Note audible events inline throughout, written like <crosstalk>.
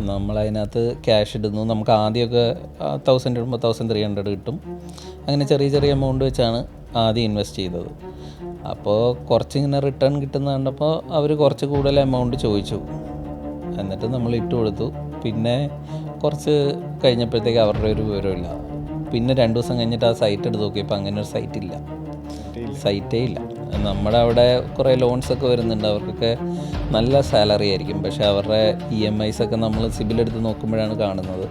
നമ്മളതിനകത്ത് cash ഇടുന്നു. നമുക്ക് ആദ്യമൊക്കെ തൗസൻഡ് ഇടുമ്പോൾ തൗസൻഡ് ത്രീ ഹൺഡ്രഡ് കിട്ടും. അങ്ങനെ ചെറിയ ചെറിയ എമൗണ്ട് വെച്ചാണ് ആദ്യം ഇൻവെസ്റ്റ് ചെയ്തത്. അപ്പോൾ കുറച്ചിങ്ങനെ റിട്ടേൺ കിട്ടുന്ന കണ്ടപ്പോൾ അവർ കുറച്ച് കൂടുതൽ എമൗണ്ട് ചോദിച്ചു. എന്നിട്ട് നമ്മൾ ഇട്ട് കൊടുത്തു. പിന്നെ കുറച്ച് കഴിഞ്ഞപ്പോഴത്തേക്ക് അവരുടെ ഒരു വിവരമില്ല പിന്നെ രണ്ട് ദിവസം കഴിഞ്ഞിട്ട് ആ സൈറ്റ് എടുത്ത് നോക്കിയപ്പോൾ അങ്ങനെ ഒരു സൈറ്റ് ഇല്ല. സൈറ്റേ ഇല്ല. നമ്മുടെ അവിടെ കുറേ ലോൺസ് ഒക്കെ വരുന്നുണ്ട്. അവർക്കൊക്കെ നല്ല സാലറി ആയിരിക്കും. പക്ഷേ അവരുടെ ഇ എം ഐസ് ഒക്കെ നമ്മൾ സിബിൽ എടുത്ത് നോക്കുമ്പോഴാണ് കാണുന്നത്.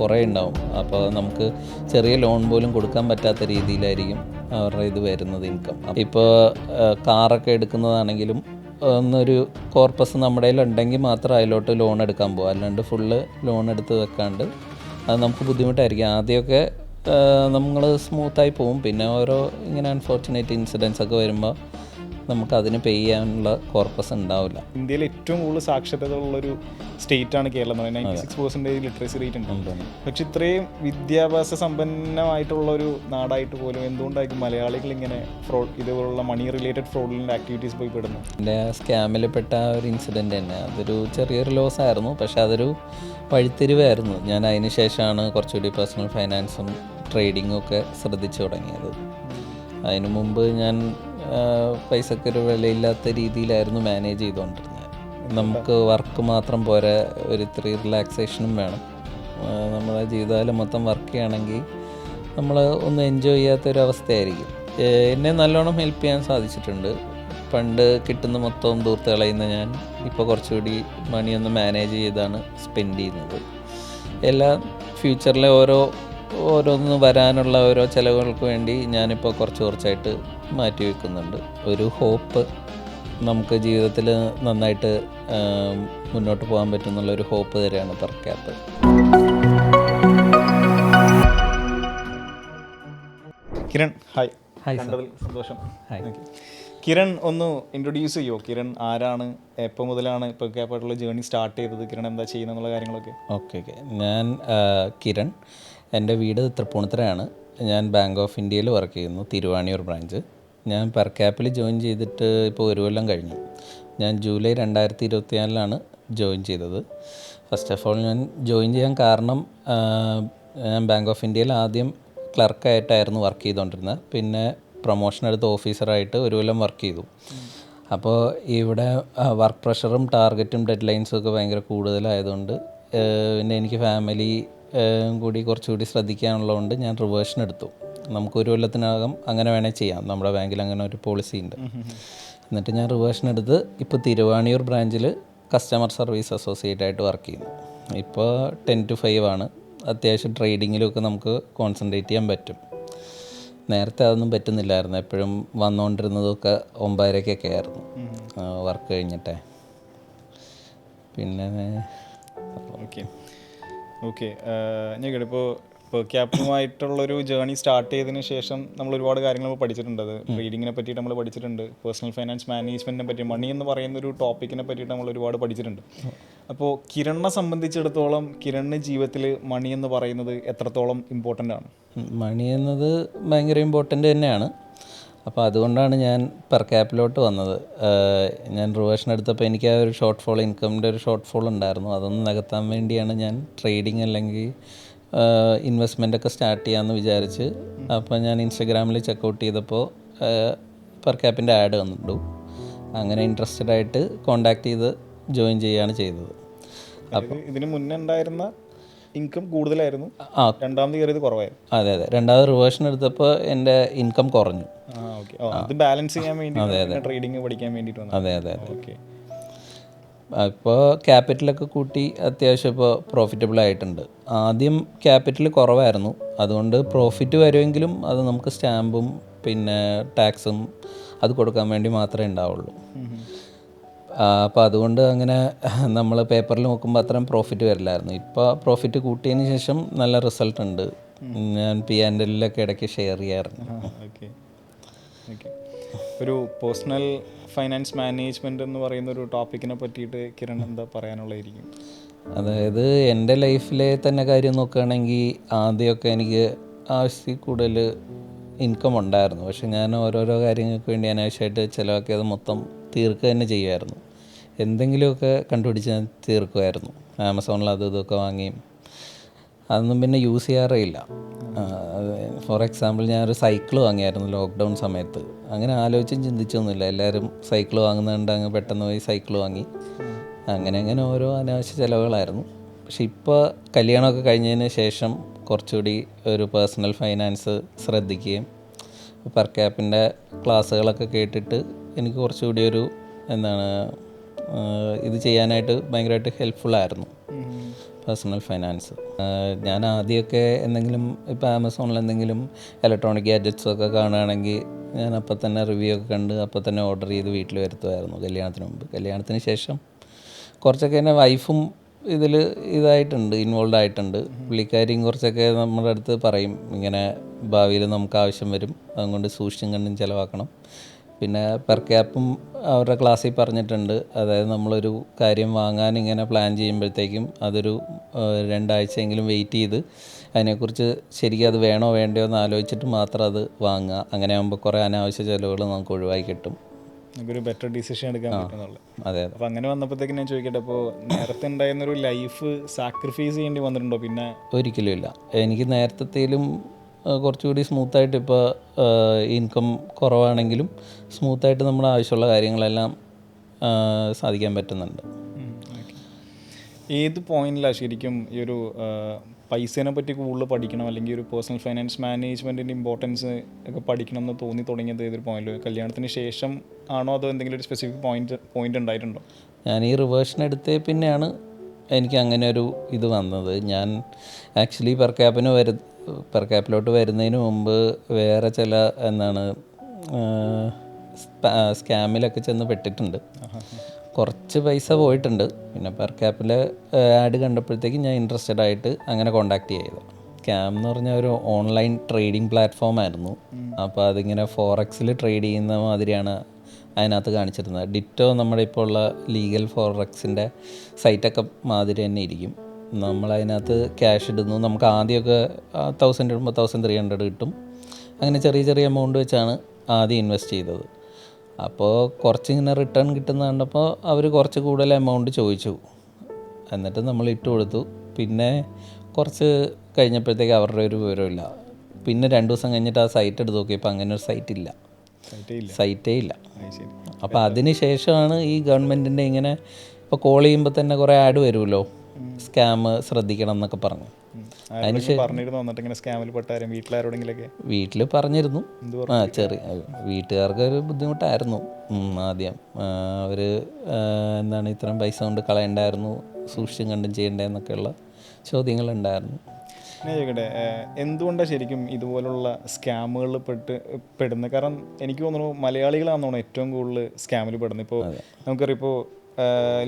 കുറേ ഉണ്ടാവും. അപ്പോൾ നമുക്ക് ചെറിയ ലോൺ പോലും കൊടുക്കാൻ പറ്റാത്ത രീതിയിലായിരിക്കും അവരുടെ ഇത് വരുന്നത് ഇൻകം ഇപ്പോൾ കാറൊക്കെ എടുക്കുന്നതാണെങ്കിലും ഒന്നൊരു കോർപ്പസ് നമ്മുടെ ഉണ്ടെങ്കിൽ മാത്രം അതിലോട്ട് ലോൺ എടുക്കാൻ പോകും അല്ലാണ്ട് ഫുള്ള് ലോൺ എടുത്ത് വെക്കാണ്ട് അത് നമുക്ക് ബുദ്ധിമുട്ടായിരിക്കും. ആദ്യമൊക്കെ നമ്മൾ സ്മൂത്തായി പോവും. പിന്നെ ഓരോ ഇങ്ങനെ അൺഫോർച്ചുനേറ്റ് ഇൻസിഡൻസ് ഒക്കെ വരുമ്പോൾ നമുക്ക് അതിന് പേ ചെയ്യാനുള്ള കോർപ്പസ് ഉണ്ടാവില്ല. ഇന്ത്യയിൽ ഏറ്റവും കൂടുതൽ സാക്ഷരത ഉള്ളൊരു സ്റ്റേറ്റ് ആണ് കേരളം എന്ന് പറയുന്നത്. Ninety six percentage literacy rate ഉണ്ട്. പക്ഷെ ഇത്രയും വിദ്യാഭ്യാസ സമ്പന്നമായിട്ടുള്ള ഒരു നാടായിട്ട് പോലും എന്തുകൊണ്ടായിരിക്കും മലയാളികൾ ഇങ്ങനെ ഫ്രോഡ് ഇതുപോലുള്ള മണി റിലേറ്റഡ് ഫ്രോഡിലെ ആക്ടിവിറ്റീസ് പോയി പെടുന്നു എന്റെ സ്കാമിൽ പെട്ട ഒരു ഇൻസിഡന്റ് തന്നെ. അതൊരു ചെറിയൊരു ലോസ് ആയിരുന്നു. പക്ഷെ അതൊരു വഴിത്തിരിവായിരുന്നു. ഞാൻ അതിന് ശേഷമാണ് കുറച്ചുകൂടി പേഴ്സണൽ ഫൈനാൻസും ട്രേഡിങ്ങും ഒക്കെ ശ്രദ്ധിച്ചു തുടങ്ങിയത്. അതിനു മുമ്പ് ഞാൻ പൈസക്ക് ഒരു വിലയില്ലാത്ത രീതിയിലായിരുന്നു മാനേജ് ചെയ്തുകൊണ്ടിരുന്നത്. നമുക്ക് വർക്ക് മാത്രം പോരാ ഒരു ഇത്തിരി റിലാക്സേഷനും വേണം. നമ്മളെ ജീവിതകാലം മൊത്തം വർക്ക് ചെയ്യുകയാണെങ്കിൽ നമ്മൾ ഒന്ന് എൻജോയ് ചെയ്യാത്തൊരവസ്ഥയായിരിക്കും. എന്നെ നല്ലോണം ഹെൽപ്പ് ചെയ്യാൻ സാധിച്ചിട്ടുണ്ട്. പണ്ട് കിട്ടുന്ന മൊത്തം ദൂർത്ത് കളയുന്ന ഞാൻ ഇപ്പോൾ കുറച്ചുകൂടി മണി ഒന്ന് മാനേജ് ചെയ്താണ് സ്പെൻഡ് ചെയ്യുന്നത്. എല്ലാ ഫ്യൂച്ചറിലെ ഓരോ ഓരോന്ന് വരാനുള്ള ഓരോ ചിലവുകൾക്ക് വേണ്ടി ഞാനിപ്പോൾ കുറച്ച് കുറച്ചായിട്ട് മാറ്റി വെക്കുന്നുണ്ട്. ഒരു ഹോപ്പ് നമുക്ക് ജീവിതത്തിൽ നന്നായിട്ട് മുന്നോട്ട് പോകാൻ പറ്റുന്നുള്ള ഒരു hope തരെയാണ് per cap Kiran hi hi സന്തോഷം. ഹായ് കിരൺ ഒന്ന് ഇൻട്രൊഡ്യൂസ് ചെയ്യുമോ കിരൺ ആരാണ്? എപ്പോൾ മുതലാണ് ഇപ്പോൾ ക്യാപ്പായിട്ടുള്ള ജേണി സ്റ്റാർട്ട് ചെയ്തത്? കിരൺ എന്താ ചെയ്യുന്നത് എന്നുള്ള കാര്യങ്ങളൊക്കെ? ഓക്കെ ഓക്കെ ഞാൻ കിരൺ. എന്റെ വീട് തൃപ്പൂണിത്തറയാണ്. ഞാൻ ബാങ്ക് ഓഫ് ഇന്ത്യയിൽ വർക്ക് ചെയ്യുന്നു തിരുവാണിയൂർ ബ്രാഞ്ച് ഞാൻ പെർ ക്യാപ്പിൽ ജോയിൻ ചെയ്തിട്ട് ഇപ്പോൾ ഒരു കൊല്ലം കഴിഞ്ഞു. ഞാൻ ജൂലൈ രണ്ടായിരത്തി ഇരുപത്തിനാലിലാണ് ജോയിൻ ചെയ്തത്. ഫസ്റ്റ് ഓഫ് ഓൾ ഞാൻ ജോയിൻ ചെയ്യാൻ കാരണം ഞാൻ ബാങ്ക് ഓഫ് ഇന്ത്യയിൽ ആദ്യം ക്ലർക്കായിട്ടായിരുന്നു വർക്ക് ചെയ്തുകൊണ്ടിരുന്നത് പിന്നെ പ്രൊമോഷൻ എടുത്ത് ഓഫീസറായിട്ട് ഒരു കൊല്ലം വർക്ക് ചെയ്തു. അപ്പോൾ ഇവിടെ വർക്ക് പ്രഷറും ടാർഗറ്റും ഡെഡ് ലൈൻസും ഒക്കെ ഭയങ്കര കൂടുതലായതുകൊണ്ട് പിന്നെ എനിക്ക് ഫാമിലി കൂടി കുറച്ചുകൂടി ശ്രദ്ധിക്കാനുള്ളതുകൊണ്ട് ഞാൻ റിവേഴ്ഷൻ എടുത്തു. നമുക്ക് ഒരു കൊല്ലത്തിനകം അങ്ങനെ വേണേൽ ചെയ്യാം. നമ്മുടെ ബാങ്കിൽ അങ്ങനെ ഒരു പോളിസി ഉണ്ട്. എന്നിട്ട് ഞാൻ റിവേഷൻ എടുത്ത് ഇപ്പോൾ തിരുവാണിയൂർ ബ്രാഞ്ചിൽ കസ്റ്റമർ സർവീസ് അസോസിയേറ്റ് ആയിട്ട് വർക്ക് ചെയ്യുന്നു. ഇപ്പോൾ ടെൻ ടു ഫൈവ് ആണ്. അത്യാവശ്യം ട്രേഡിങ്ങിലൊക്കെ നമുക്ക് കോൺസെൻട്രേറ്റ് ചെയ്യാൻ പറ്റും. നേരത്തെ അതൊന്നും പറ്റുന്നില്ലായിരുന്നു. എപ്പോഴും വന്നുകൊണ്ടിരുന്നതൊക്കെ ഒമ്പതരക്കൊക്കെ ആയിരുന്നു. വർക്ക് കഴിഞ്ഞിട്ടേ. പിന്നെ ഓക്കെ ഓക്കെ ഞാൻ കേട്ടു ഇപ്പോൾ ക്യാപ്റ്റനുമായിട്ടുള്ളൊരു ജേണി സ്റ്റാർട്ട് ചെയ്തതിന് ശേഷം നമ്മൾ ഒരുപാട് കാര്യങ്ങൾ പഠിച്ചിട്ടുണ്ട്. അത് റീഡിങ്ങിനെ പറ്റിയിട്ട് നമ്മൾ പഠിച്ചിട്ടുണ്ട്. പേഴ്സണൽ ഫൈനാൻസ് മാനേജ്മെന്റിനെ പറ്റി മണി എന്ന് പറയുന്ന ഒരു ടോപ്പിക്കിനെ പറ്റിയിട്ട് നമ്മൾ ഒരുപാട് പഠിച്ചിട്ടുണ്ട്. അപ്പോൾ കിരണിനെ സംബന്ധിച്ചിടത്തോളം കിരണിന് ജീവിതത്തിൽ മണി എന്ന് പറയുന്നത് എത്രത്തോളം ഇമ്പോർട്ടന്റ് ആണ്? മണി എന്നത് ഭയങ്കര ഇമ്പോർട്ടന്റ് തന്നെയാണ്. അപ്പോൾ അതുകൊണ്ടാണ് ഞാൻ പെർ ക്യാപ്പിലോട്ട് വന്നത്. ഞാൻ റിവേഷൻ എടുത്തപ്പോൾ എനിക്ക് ആ ഒരു ഷോർട്ട് ഫോൾ ഇൻകമിന്റെ ഒരു ഷോർട്ട് ഫോൾ ഉണ്ടായിരുന്നു. അതൊന്ന് നികത്താൻ വേണ്ടിയാണ് ഞാൻ ട്രേഡിങ് അല്ലെങ്കിൽ ഇൻവെസ്റ്റ്മെന്റ് ഒക്കെ സ്റ്റാർട്ട് ചെയ്യാമെന്ന് വിചാരിച്ച്. അപ്പോൾ ഞാൻ ഇൻസ്റ്റഗ്രാമിൽ ചെക്കൗട്ട് ചെയ്തപ്പോൾ പെർ ക്യാപ്പിന്റെ ആഡ് വന്നിട്ടു. അങ്ങനെ ഇൻട്രസ്റ്റഡ് ആയിട്ട് കോണ്ടാക്ട് ചെയ്ത് ജോയിൻ ചെയ്യുകയാണ് ചെയ്തത്. അപ്പോൾ ഇതിന് മുന്നേ ഉണ്ടായിരുന്ന ഇൻകം കൂടുതലായിരുന്നു. ആ രണ്ടാമത് കയറിയത് കുറവായിരുന്നു. അതെ അതെ. രണ്ടാമത് റിവേഴ്സൺ എടുത്തപ്പോൾ എന്റെ ഇൻകം കുറഞ്ഞു. ബാലൻസ് ചെയ്യാൻ വേണ്ടി ട്രേഡിംഗ് പഠിക്കാൻ വേണ്ടിയിട്ട് അതെ അതെ അതെ. ഓക്കെ ഇപ്പോൾ ക്യാപിറ്റലൊക്കെ കൂട്ടി അത്യാവശ്യം ഇപ്പോൾ പ്രോഫിറ്റബിൾ ആയിട്ടുണ്ട്. ആദ്യം ക്യാപിറ്റൽ കുറവായിരുന്നു. അതുകൊണ്ട് പ്രോഫിറ്റ് വരുമെങ്കിലും അത് നമുക്ക് സ്റ്റാമ്പും പിന്നെ ടാക്സും അത് കൊടുക്കാൻ വേണ്ടി മാത്രമേ ഉണ്ടാവുള്ളൂ. അപ്പോൾ അതുകൊണ്ട് അങ്ങനെ നമ്മൾ പേപ്പറിൽ നോക്കുമ്പോൾ അത്രയും പ്രോഫിറ്റ് വരില്ലായിരുന്നു. ഇപ്പോൾ പ്രോഫിറ്റ് കൂട്ടിയതിന് ശേഷം നല്ല റിസൾട്ട് ഉണ്ട്. ഞാൻ പി ആൻഡ് എല്ലിലൊക്കെ ഇടയ്ക്ക് ഷെയർ ചെയ്യാറുണ്ട്. ഒരു പേഴ്സണൽ ഫൈനാൻസ് മാനേജ്മെന്റ് എന്ന് പറയുന്ന ഒരു ടോപ്പിക്കിനെ പറ്റിയിട്ട് കിരൺ എന്താ പറയാനുള്ളതായിരിക്കും? അതായത് എന്റെ ലൈഫിലെ തന്നെ കാര്യം നോക്കുകയാണെങ്കിൽ ആദ്യമൊക്കെ എനിക്ക് ആവശ്യത്തിൽ കൂടുതൽ ഇൻകം ഉണ്ടായിരുന്നു. പക്ഷെ ഞാൻ ഓരോരോ കാര്യങ്ങൾക്ക് വേണ്ടി അനാവശ്യമായിട്ട് ചിലവാക്കിയത് മൊത്തം തീർക്കുക തന്നെ ചെയ്യുമായിരുന്നു. എന്തെങ്കിലുമൊക്കെ കണ്ടുപിടിച്ച് ഞാൻ തീർക്കുമായിരുന്നു. ആമസോണിൽ അത് ഇതൊക്കെ വാങ്ങിയും. അതൊന്നും പിന്നെ യൂസ് ചെയ്യാറേ ഇല്ല. ഫോർ എക്സാമ്പിൾ ഞാനൊരു സൈക്കിൾ വാങ്ങിയായിരുന്നു ലോക്ക്ഡൗൺ സമയത്ത്. അങ്ങനെ ആലോചിച്ചും ചിന്തിച്ചൊന്നുമില്ല. എല്ലാവരും സൈക്കിൾ വാങ്ങുന്നുണ്ട് അങ്ങ് പെട്ടെന്ന് പോയി സൈക്കിൾ വാങ്ങി. അങ്ങനെ അങ്ങനെ ഓരോ അനാവശ്യ ചിലവുകളായിരുന്നു. പക്ഷെ ഇപ്പോൾ കല്യാണമൊക്കെ കഴിഞ്ഞതിന് ശേഷം കുറച്ചുകൂടി ഒരു പേഴ്സണൽ ഫൈനാൻസ് ശ്രദ്ധിക്കുകയും പെർ ക്യാപ്പിന്റെ ക്ലാസ്സുകളൊക്കെ കേട്ടിട്ട് എനിക്ക് കുറച്ചുകൂടി ഒരു എന്താണ് ഇത് ചെയ്യാനായിട്ട് ഭയങ്കരമായിട്ട് ഹെൽപ്ഫുള്ളായിരുന്നു. പേഴ്സണൽ ഫൈനാൻസ് ഞാൻ ആദ്യമൊക്കെ എന്തെങ്കിലും ഇപ്പോൾ ആമസോണിൽ എന്തെങ്കിലും ഇലക്ട്രോണിക് ഗാഡ്ജറ്റ്സ് ഒക്കെ കാണുകയാണെങ്കിൽ ഞാൻ അപ്പം തന്നെ റിവ്യൂ ഒക്കെ കണ്ട് അപ്പം തന്നെ ഓർഡർ ചെയ്ത് വീട്ടിൽ വരുത്തുമായിരുന്നു കല്യാണത്തിന് മുമ്പ്. കല്യാണത്തിന് ശേഷം കുറച്ചൊക്കെ എന്റെ വൈഫും ഇതിൽ ഇതായിട്ടുണ്ട് ഇൻവോൾവ് ആയിട്ടുണ്ട്. പുള്ളിക്കാരിയും കുറച്ചൊക്കെ നമ്മുടെ അടുത്ത് പറയും ഇങ്ങനെ ഭാവിയിൽ നമുക്ക് ആവശ്യം വരും അതുകൊണ്ട് സൂക്ഷിച്ചും കണ്ടും ചിലവാക്കണം. പിന്നെ പെർ ക്യാപ്പും അവരുടെ ക്ലാസ്സിൽ പറഞ്ഞിട്ടുണ്ട്. അതായത് നമ്മളൊരു കാര്യം വാങ്ങാൻ ഇങ്ങനെ പ്ലാൻ ചെയ്യുമ്പോഴത്തേക്കും അതൊരു രണ്ടാഴ്ചയെങ്കിലും വെയിറ്റ് ചെയ്ത് അതിനെക്കുറിച്ച് ശരിക്കും അത് വേണോ വേണ്ടയോ എന്ന് ആലോചിച്ചിട്ട് മാത്രം അത് വാങ്ങുക. അങ്ങനെ ആകുമ്പോൾ കുറേ അനാവശ്യ ചിലവുകൾ നമുക്ക് ഒഴിവാക്കി കിട്ടും. നമുക്കൊരു ബെറ്റർ ഡിസിഷൻ എടുക്കാൻ പറ്റുന്നുള്ളു. അതെ അപ്പോൾ അങ്ങനെ വന്നപ്പോഴത്തേക്ക് ഞാൻ ചോദിക്കട്ടെ അപ്പോൾ നേരത്തെ ഉണ്ടായിരുന്നൊരു ലൈഫ് സാക്രിഫൈസ് ചെയ്യേണ്ടി വന്നിട്ടുണ്ടോ? പിന്നെ ഒരിക്കലും ഇല്ല. എനിക്ക് നേരത്തേലും കുറച്ചുകൂടി സ്മൂത്തായിട്ട് ഇപ്പോൾ ഇൻകം കുറവാണെങ്കിലും സ്മൂത്തായിട്ട് നമ്മുടെ ആവശ്യമുള്ള കാര്യങ്ങളെല്ലാം സാധിക്കാൻ പറ്റുന്നുണ്ട്. ഏത് പോയിന്റിലാണ് ശരിക്കും ഈ ഒരു പൈസേനെ പറ്റി കൂടുതൽ പഠിക്കണം? അല്ലെങ്കിൽ ഒരു പേഴ്സണൽ ഫൈനാൻസ് മാനേജ്മെന്റിന്റെ ഇമ്പോർട്ടൻസ് ഒക്കെ പഠിക്കണം എന്ന് തോന്നി തുടങ്ങിയത് ഏതൊരു പോയിന്റിൽ കല്യാണത്തിന് ശേഷം ആണോ അതോ എന്തെങ്കിലും ഒരു സ്പെസിഫിക് പോയിന്റ് പോയിന്റ് ഉണ്ടായിട്ടുണ്ടോ? ഞാൻ ഈ റിവേഴ്ഷൻ എടുത്തേ പിന്നെയാണ് എനിക്ക് അങ്ങനെ ഒരു ഇത് വന്നത്. ഞാൻ ആക്ച്വലി പെർ ക്യാപ്പിന് വരു പെർ ക്യാപ്പിലോട്ട് വരുന്നതിന് മുമ്പ് വേറെ ചില എന്താണ് സ്കാമിലൊക്കെ ചെന്ന് പെട്ടിട്ടുണ്ട്. കുറച്ച് പൈസ പോയിട്ടുണ്ട്. പിന്നെ പെർ ക്യാപ്പിലെ ആഡ് കണ്ടപ്പോഴത്തേക്ക് ഞാൻ ഇൻട്രസ്റ്റഡ് ആയിട്ട് അങ്ങനെ കോണ്ടാക്ട് ചെയ്ത് സ്കാം എന്ന് പറഞ്ഞ ഒരു ഓൺലൈൻ ട്രേഡിംഗ് പ്ലാറ്റ്ഫോം ആയിരുന്നു. അപ്പോൾ അതിങ്ങനെ ഫോറക്സിൽ ട്രേഡ് ചെയ്യുന്ന മാതിരിയാണ് അതിനകത്ത് കാണിച്ചിരുന്നത്. ഡിറ്റോ നമ്മുടെ ഇപ്പോൾ ഉള്ള ലീഗൽ ഫോറക്സിന്റെ സൈറ്റൊക്കെ മാതിരി തന്നെ ഇരിക്കും. നമ്മളതിനകത്ത് ക്യാഷ് ഇടുന്നു. നമുക്ക് ആദ്യമൊക്കെ തൗസൻഡ് ഇടുമ്പോൾ തൗസൻഡ് ത്രീ ഹൺഡ്രഡ് കിട്ടും. അങ്ങനെ ചെറിയ ചെറിയ എമൗണ്ട് വെച്ചാണ് ആദ്യം ഇൻവെസ്റ്റ് ചെയ്തത്. അപ്പോൾ കുറച്ചിങ്ങനെ റിട്ടേൺ കിട്ടുന്ന കണ്ടപ്പോൾ അവർ കുറച്ച് കൂടുതൽ എമൗണ്ട് ചോദിച്ചു. എന്നിട്ട് നമ്മൾ ഇട്ട് കൊടുത്തു. പിന്നെ കുറച്ച് കഴിഞ്ഞപ്പോഴത്തേക്ക് അവരുടെ ഒരു വിവരമില്ല പിന്നെ രണ്ട് ദിവസം കഴിഞ്ഞിട്ട് ആ സൈറ്റ് എടുത്ത് നോക്കിയപ്പോൾ അങ്ങനെ ഒരു സൈറ്റ് ഇല്ല. സൈറ്റേ ഇല്ല. സൈറ്റേ ഇല്ല. അപ്പോൾ അതിന് ശേഷമാണ് ഈ ഗവൺമെന്റിന്റെ ഇങ്ങനെ ഇപ്പോൾ കോൾ ചെയ്യുമ്പോൾ തന്നെ കുറേ ആഡ് വരുമല്ലോ. സ്കാം ശ്രദ്ധിക്കണം എന്നൊക്കെ പറഞ്ഞു. വീട്ടിൽ പറഞ്ഞിരുന്നു? ആ ചെറിയ വീട്ടുകാർക്ക് ഒരു ബുദ്ധിമുട്ടായിരുന്നു. ആദ്യം. അവർ എന്താണ് ഇത്രയും പൈസ കൊണ്ട് കളയണ്ടായിരുന്നു സൂക്ഷിച്ചും കണ്ടും ചെയ്യണ്ടേന്നൊക്കെയുള്ള ചോദ്യങ്ങളുണ്ടായിരുന്നു. ചോദിക്കട്ടെ എന്തുകൊണ്ടാണ് ശരിക്കും ഇതുപോലുള്ള സ്കാമുകളിൽ പെട്ട് പെടുന്നത്? കാരണം എനിക്ക് തോന്നുന്നു മലയാളികളാണെന്നാണ് ഏറ്റവും കൂടുതൽ സ്കാമിൽ പെടുന്നത്. ഇപ്പോൾ നമുക്കറിയാം ഇപ്പോൾ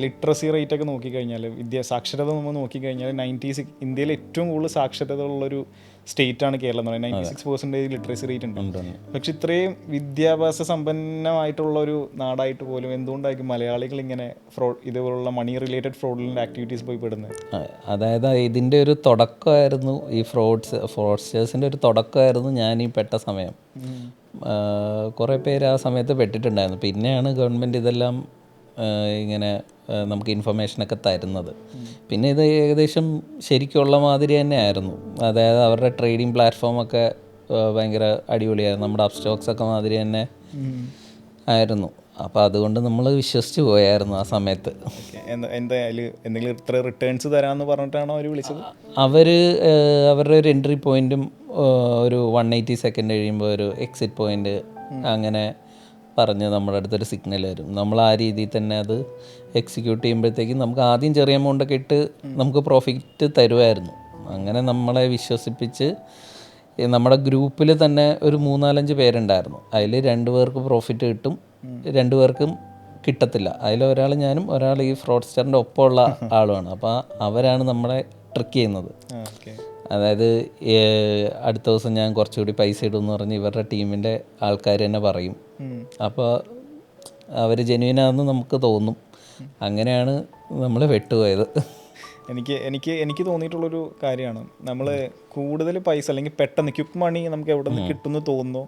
ലിറ്ററസി റേറ്റ് ഒക്കെ നോക്കിക്കഴിഞ്ഞാൽ വിദ്യ സാക്ഷരത നമ്മൾ നോക്കിക്കഴിഞ്ഞാൽ നയന്റി സിക്സ് ഇന്ത്യയിൽ ഏറ്റവും കൂടുതൽ സാക്ഷരത ഉള്ളൊരു സ്റ്റേറ്റ് ആണ് കേരളം എന്ന് പറയുന്നത്. Ninety six percentage literacy rate ഉണ്ട്. പക്ഷെ ഇത്രയും വിദ്യാഭ്യാസ സമ്പന്നമായിട്ടുള്ള ഒരു നാടായിട്ട് പോലും എന്തുകൊണ്ടായിരിക്കും മലയാളികൾ ഇങ്ങനെ ഫ്രോഡ് ഇതുപോലുള്ള മണി റിലേറ്റഡ് ഫ്രോഡിന്റെ ആക്ടിവിറ്റീസ് പോയി പെടുന്നത് അതായത് ഇതിന്റെ ഒരു തുടക്കമായിരുന്നു ഈ ഫ്രോഡ്സ് ഫ്രോഡ്സ്റ്റേഴ്സിന്റെ ഒരു തുടക്കമായിരുന്നു ഞാൻ ഈ പെട്ട സമയം. കുറേ പേര് ആ സമയത്ത് പെട്ടിട്ടുണ്ടായിരുന്നു. പിന്നെയാണ് ഗവൺമെന്റ് ഇതെല്ലാം ഇങ്ങനെ നമുക്ക് ഇൻഫർമേഷനൊക്കെ തരുന്നത്. പിന്നെ ഇത് ഏകദേശം ശരിക്കുള്ള മാതിരി തന്നെ ആയിരുന്നു അതായത് അവരുടെ ട്രേഡിംഗ് പ്ലാറ്റ്ഫോമൊക്കെ ഭയങ്കര അടിപൊളിയായിരുന്നു. നമ്മുടെ അപ്സ്റ്റോക്സ് ഒക്കെ മാതിരി തന്നെ ആയിരുന്നു. അപ്പോൾ അതുകൊണ്ട് നമ്മൾ വിശ്വസിച്ച് പോയായിരുന്നു ആ സമയത്ത്. എന്തായാലും എന്തെങ്കിലും ഇത്ര റിട്ടേൺസ് തരാമെന്ന് പറഞ്ഞിട്ടാണോ അവർ വിളിച്ചത്? അവർ അവരുടെ ഒരു എൻട്രി പോയിന്റും ഒരു വൺ എയ്റ്റി സെക്കൻഡ് കഴിയുമ്പോൾ ഒരു എക്സിറ്റ് പോയിന്റ് അങ്ങനെ പറഞ്ഞ് നമ്മുടെ അടുത്തൊരു സിഗ്നൽ വരും. നമ്മൾ ആ രീതിയിൽ തന്നെ അത് എക്സിക്യൂട്ട് ചെയ്യുമ്പോഴത്തേക്കും നമുക്ക് ആദ്യം ചെറിയ എമൗണ്ടൊക്കെ ഇട്ട് നമുക്ക് പ്രോഫിറ്റ് തരുമായിരുന്നു അങ്ങനെ നമ്മളെ വിശ്വസിപ്പിച്ച് നമ്മുടെ ഗ്രൂപ്പിൽ തന്നെ ഒരു മൂന്നാലഞ്ച് പേരുണ്ടായിരുന്നു. അതിൽ രണ്ട് പേർക്ക് പ്രോഫിറ്റ് കിട്ടും രണ്ട് പേർക്കും കിട്ടത്തില്ല. അതിൽ ഒരാൾ ഞാനും ഒരാൾ ഈ ഫ്രോഡ്സ്റ്ററിന്റെ ഒപ്പമുള്ള ആളുമാണ്. അപ്പോൾ അവരാണ് നമ്മളെ ട്രിക്ക് ചെയ്യുന്നത്. അതായത് അടുത്ത ദിവസം ഞാൻ കുറച്ചുകൂടി പൈസ ഇടും എന്ന് പറഞ്ഞ് ഇവരുടെ ടീമിന്റെ ആൾക്കാർ തന്നെ പറയും. അപ്പോൾ അവർ ജെന്യൂനാണെന്ന് നമുക്ക് തോന്നും. അങ്ങനെയാണ് നമ്മൾ വെട്ടുപോയത്. എനിക്ക് എനിക്ക് എനിക്ക് തോന്നിയിട്ടുള്ളൊരു കാര്യമാണ്. നമ്മൾ കൂടുതൽ പൈസ അല്ലെങ്കിൽ പെട്ടെന്ന് ക്വിക്ക് മണി നമുക്ക് എവിടെ നിന്ന് കിട്ടുമെന്ന് തോന്നുന്നു.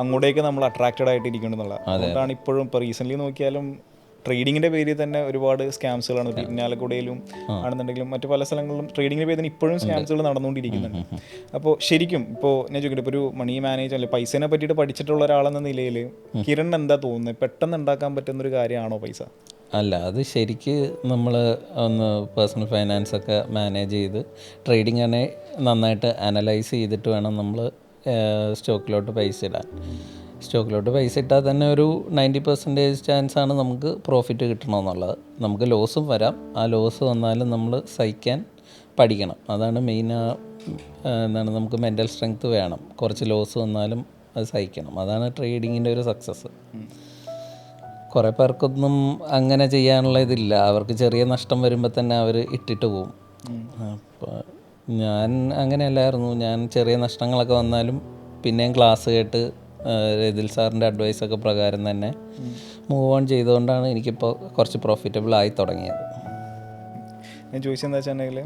അങ്ങോട്ടേക്ക് നമ്മൾ അട്രാക്റ്റഡ് ആയിട്ട് ഇരിക്കണം എന്നുള്ളത് അതുകൊണ്ടാണ് ഇപ്പോഴും ഇപ്പോൾ റീസെന്റ്ലി നോക്കിയാലും ട്രേഡിങ്ങിന്റെ പേരിൽ തന്നെ ഒരുപാട് സ്കാംസുകളാണ് പിന്നാലക്കുടയിലും ആണെന്നുണ്ടെങ്കിലും മറ്റു പല സ്ഥലങ്ങളിലും ട്രേഡിങ്ങിന്റെ പേരിൽ തന്നെ ഇപ്പോഴും സ്കാംസുകൾ നടന്നുകൊണ്ടിരിക്കുന്നുണ്ട്. അപ്പോൾ ശരിക്കും ഇപ്പോൾ ഞാൻ ചോദിക്കട്ടെ ഇപ്പോൾ ഒരു മണി മാനേജ് അല്ലെ പൈസനെ പറ്റിയിട്ട് പഠിച്ചിട്ടുള്ള ഒരാളെന്ന നിലയിൽ കിരൺ എന്താ തോന്നുന്നത് പെട്ടെന്ന് ഉണ്ടാക്കാൻ പറ്റുന്ന ഒരു കാര്യമാണോ പൈസ? അല്ല അത് ശരിക്ക് നമ്മൾ ഒന്ന് പേഴ്സണൽ ഫൈനാൻസ് ഒക്കെ മാനേജ് ചെയ്ത് ട്രേഡിംഗ് തന്നെ നന്നായിട്ട് അനലൈസ് ചെയ്തിട്ട് വേണം നമ്മൾ സ്റ്റോക്കിലോട്ട് പൈസ ഇടാൻ. സ്റ്റോക്കിലോട്ട് പൈസ ഇട്ടാൽ തന്നെ ഒരു നയന്റി പെർസെന്റേജ് ചാൻസ് ആണ് നമുക്ക് പ്രോഫിറ്റ് കിട്ടണമെന്നുള്ളത്. നമുക്ക് ലോസും വരാം. ആ ലോസ് വന്നാലും നമ്മൾ സഹിക്കാൻ പഠിക്കണം. അതാണ് മെയിൻ എന്താണ് നമുക്ക് മെന്റൽ സ്ട്രെങ്ത് വേണം. കുറച്ച് ലോസ് വന്നാലും അത് സഹിക്കണം. അതാണ് ട്രേഡിങ്ങിന്റെ ഒരു സക്സസ് കുറേ പേർക്കൊന്നും അങ്ങനെ ചെയ്യാനുള്ള ഇതില്ല. അവർക്ക് ചെറിയ നഷ്ടം വരുമ്പോൾ തന്നെ അവർ ഇട്ടിട്ട് പോകും. അപ്പോൾ ഞാൻ അങ്ങനെയല്ലായിരുന്നു. ഞാൻ ചെറിയ നഷ്ടങ്ങളൊക്കെ വന്നാലും പിന്നെയും ക്ലാസ് കേട്ട് രതിൽ സാറിന്റെ അഡ്വൈസൊക്കെ പ്രകാരം തന്നെ മൂവ് ഓൺ ചെയ്തുകൊണ്ടാണ് എനിക്കിപ്പോൾ കുറച്ച് പ്രോഫിറ്റബിൾ ആയി തുടങ്ങിയത്. ഞാൻ ചോദിച്ചെന്താ വെച്ചിട്ടുണ്ടെങ്കിൽ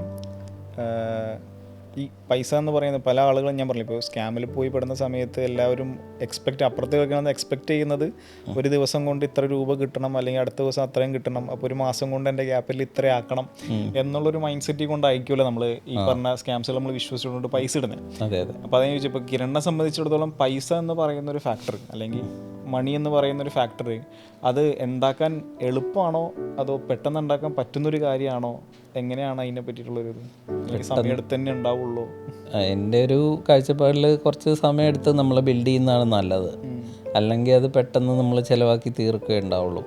ഈ പൈസ എന്ന് പറയുന്നത് പല ആളുകളും ഞാൻ പറഞ്ഞു. ഇപ്പോൾ സ്കാമിൽ പോയി പെടുന്ന സമയത്ത് എല്ലാവരും എക്സ്പെക്റ്റ് അപ്പുറത്ത് വെക്കണമെന്ന് എക്സ്പെക്റ്റ് ചെയ്യുന്നത് ഒരു ദിവസം കൊണ്ട് ഇത്ര രൂപ കിട്ടണം അല്ലെങ്കിൽ അടുത്ത ദിവസം അത്രയും കിട്ടണം. അപ്പോൾ ഒരു മാസം കൊണ്ട് എന്റെ ഗ്യാപ്പിൽ ഇത്ര ആക്കണം എന്നുള്ളൊരു മൈൻഡ് സെറ്റ് കൊണ്ടായിരിക്കുമല്ലോ നമ്മൾ ഈ പറഞ്ഞ സ്കാംസിൽ നമ്മൾ വിശ്വസിച്ചുകൊണ്ട് പൈസ ഇടുന്നത്. അതെ അതെ. അപ്പോൾ അതെന്ന് ചോദിച്ചപ്പോൾ കിരണിനെ സംബന്ധിച്ചിടത്തോളം പൈസ എന്ന് പറയുന്ന ഒരു ഫാക്ടർ അല്ലെങ്കിൽ മണി എന്ന് പറയുന്ന ഒരു ഫാക്ടർ അത് എന്താക്കാൻ എളുപ്പമാണോ? അതോ പെട്ടെന്ന് ഉണ്ടാക്കാൻ പറ്റുന്നൊരു കാര്യമാണോ? എങ്ങനെയാണ് അതിനെ പറ്റിയിട്ടുള്ളൊരു തന്നെ ഉണ്ടാവുള്ളൂ. എന്റെ ഒരു കാഴ്ചപ്പാടിൽ കുറച്ച് സമയം എടുത്ത് നമ്മൾ ബിൽഡ് ചെയ്യുന്നതാണ് നല്ലത്. അല്ലെങ്കിൽ അത് പെട്ടെന്ന് നമ്മൾ ചിലവാക്കി തീർക്കുകയേ ഉണ്ടാവുള്ളൂ.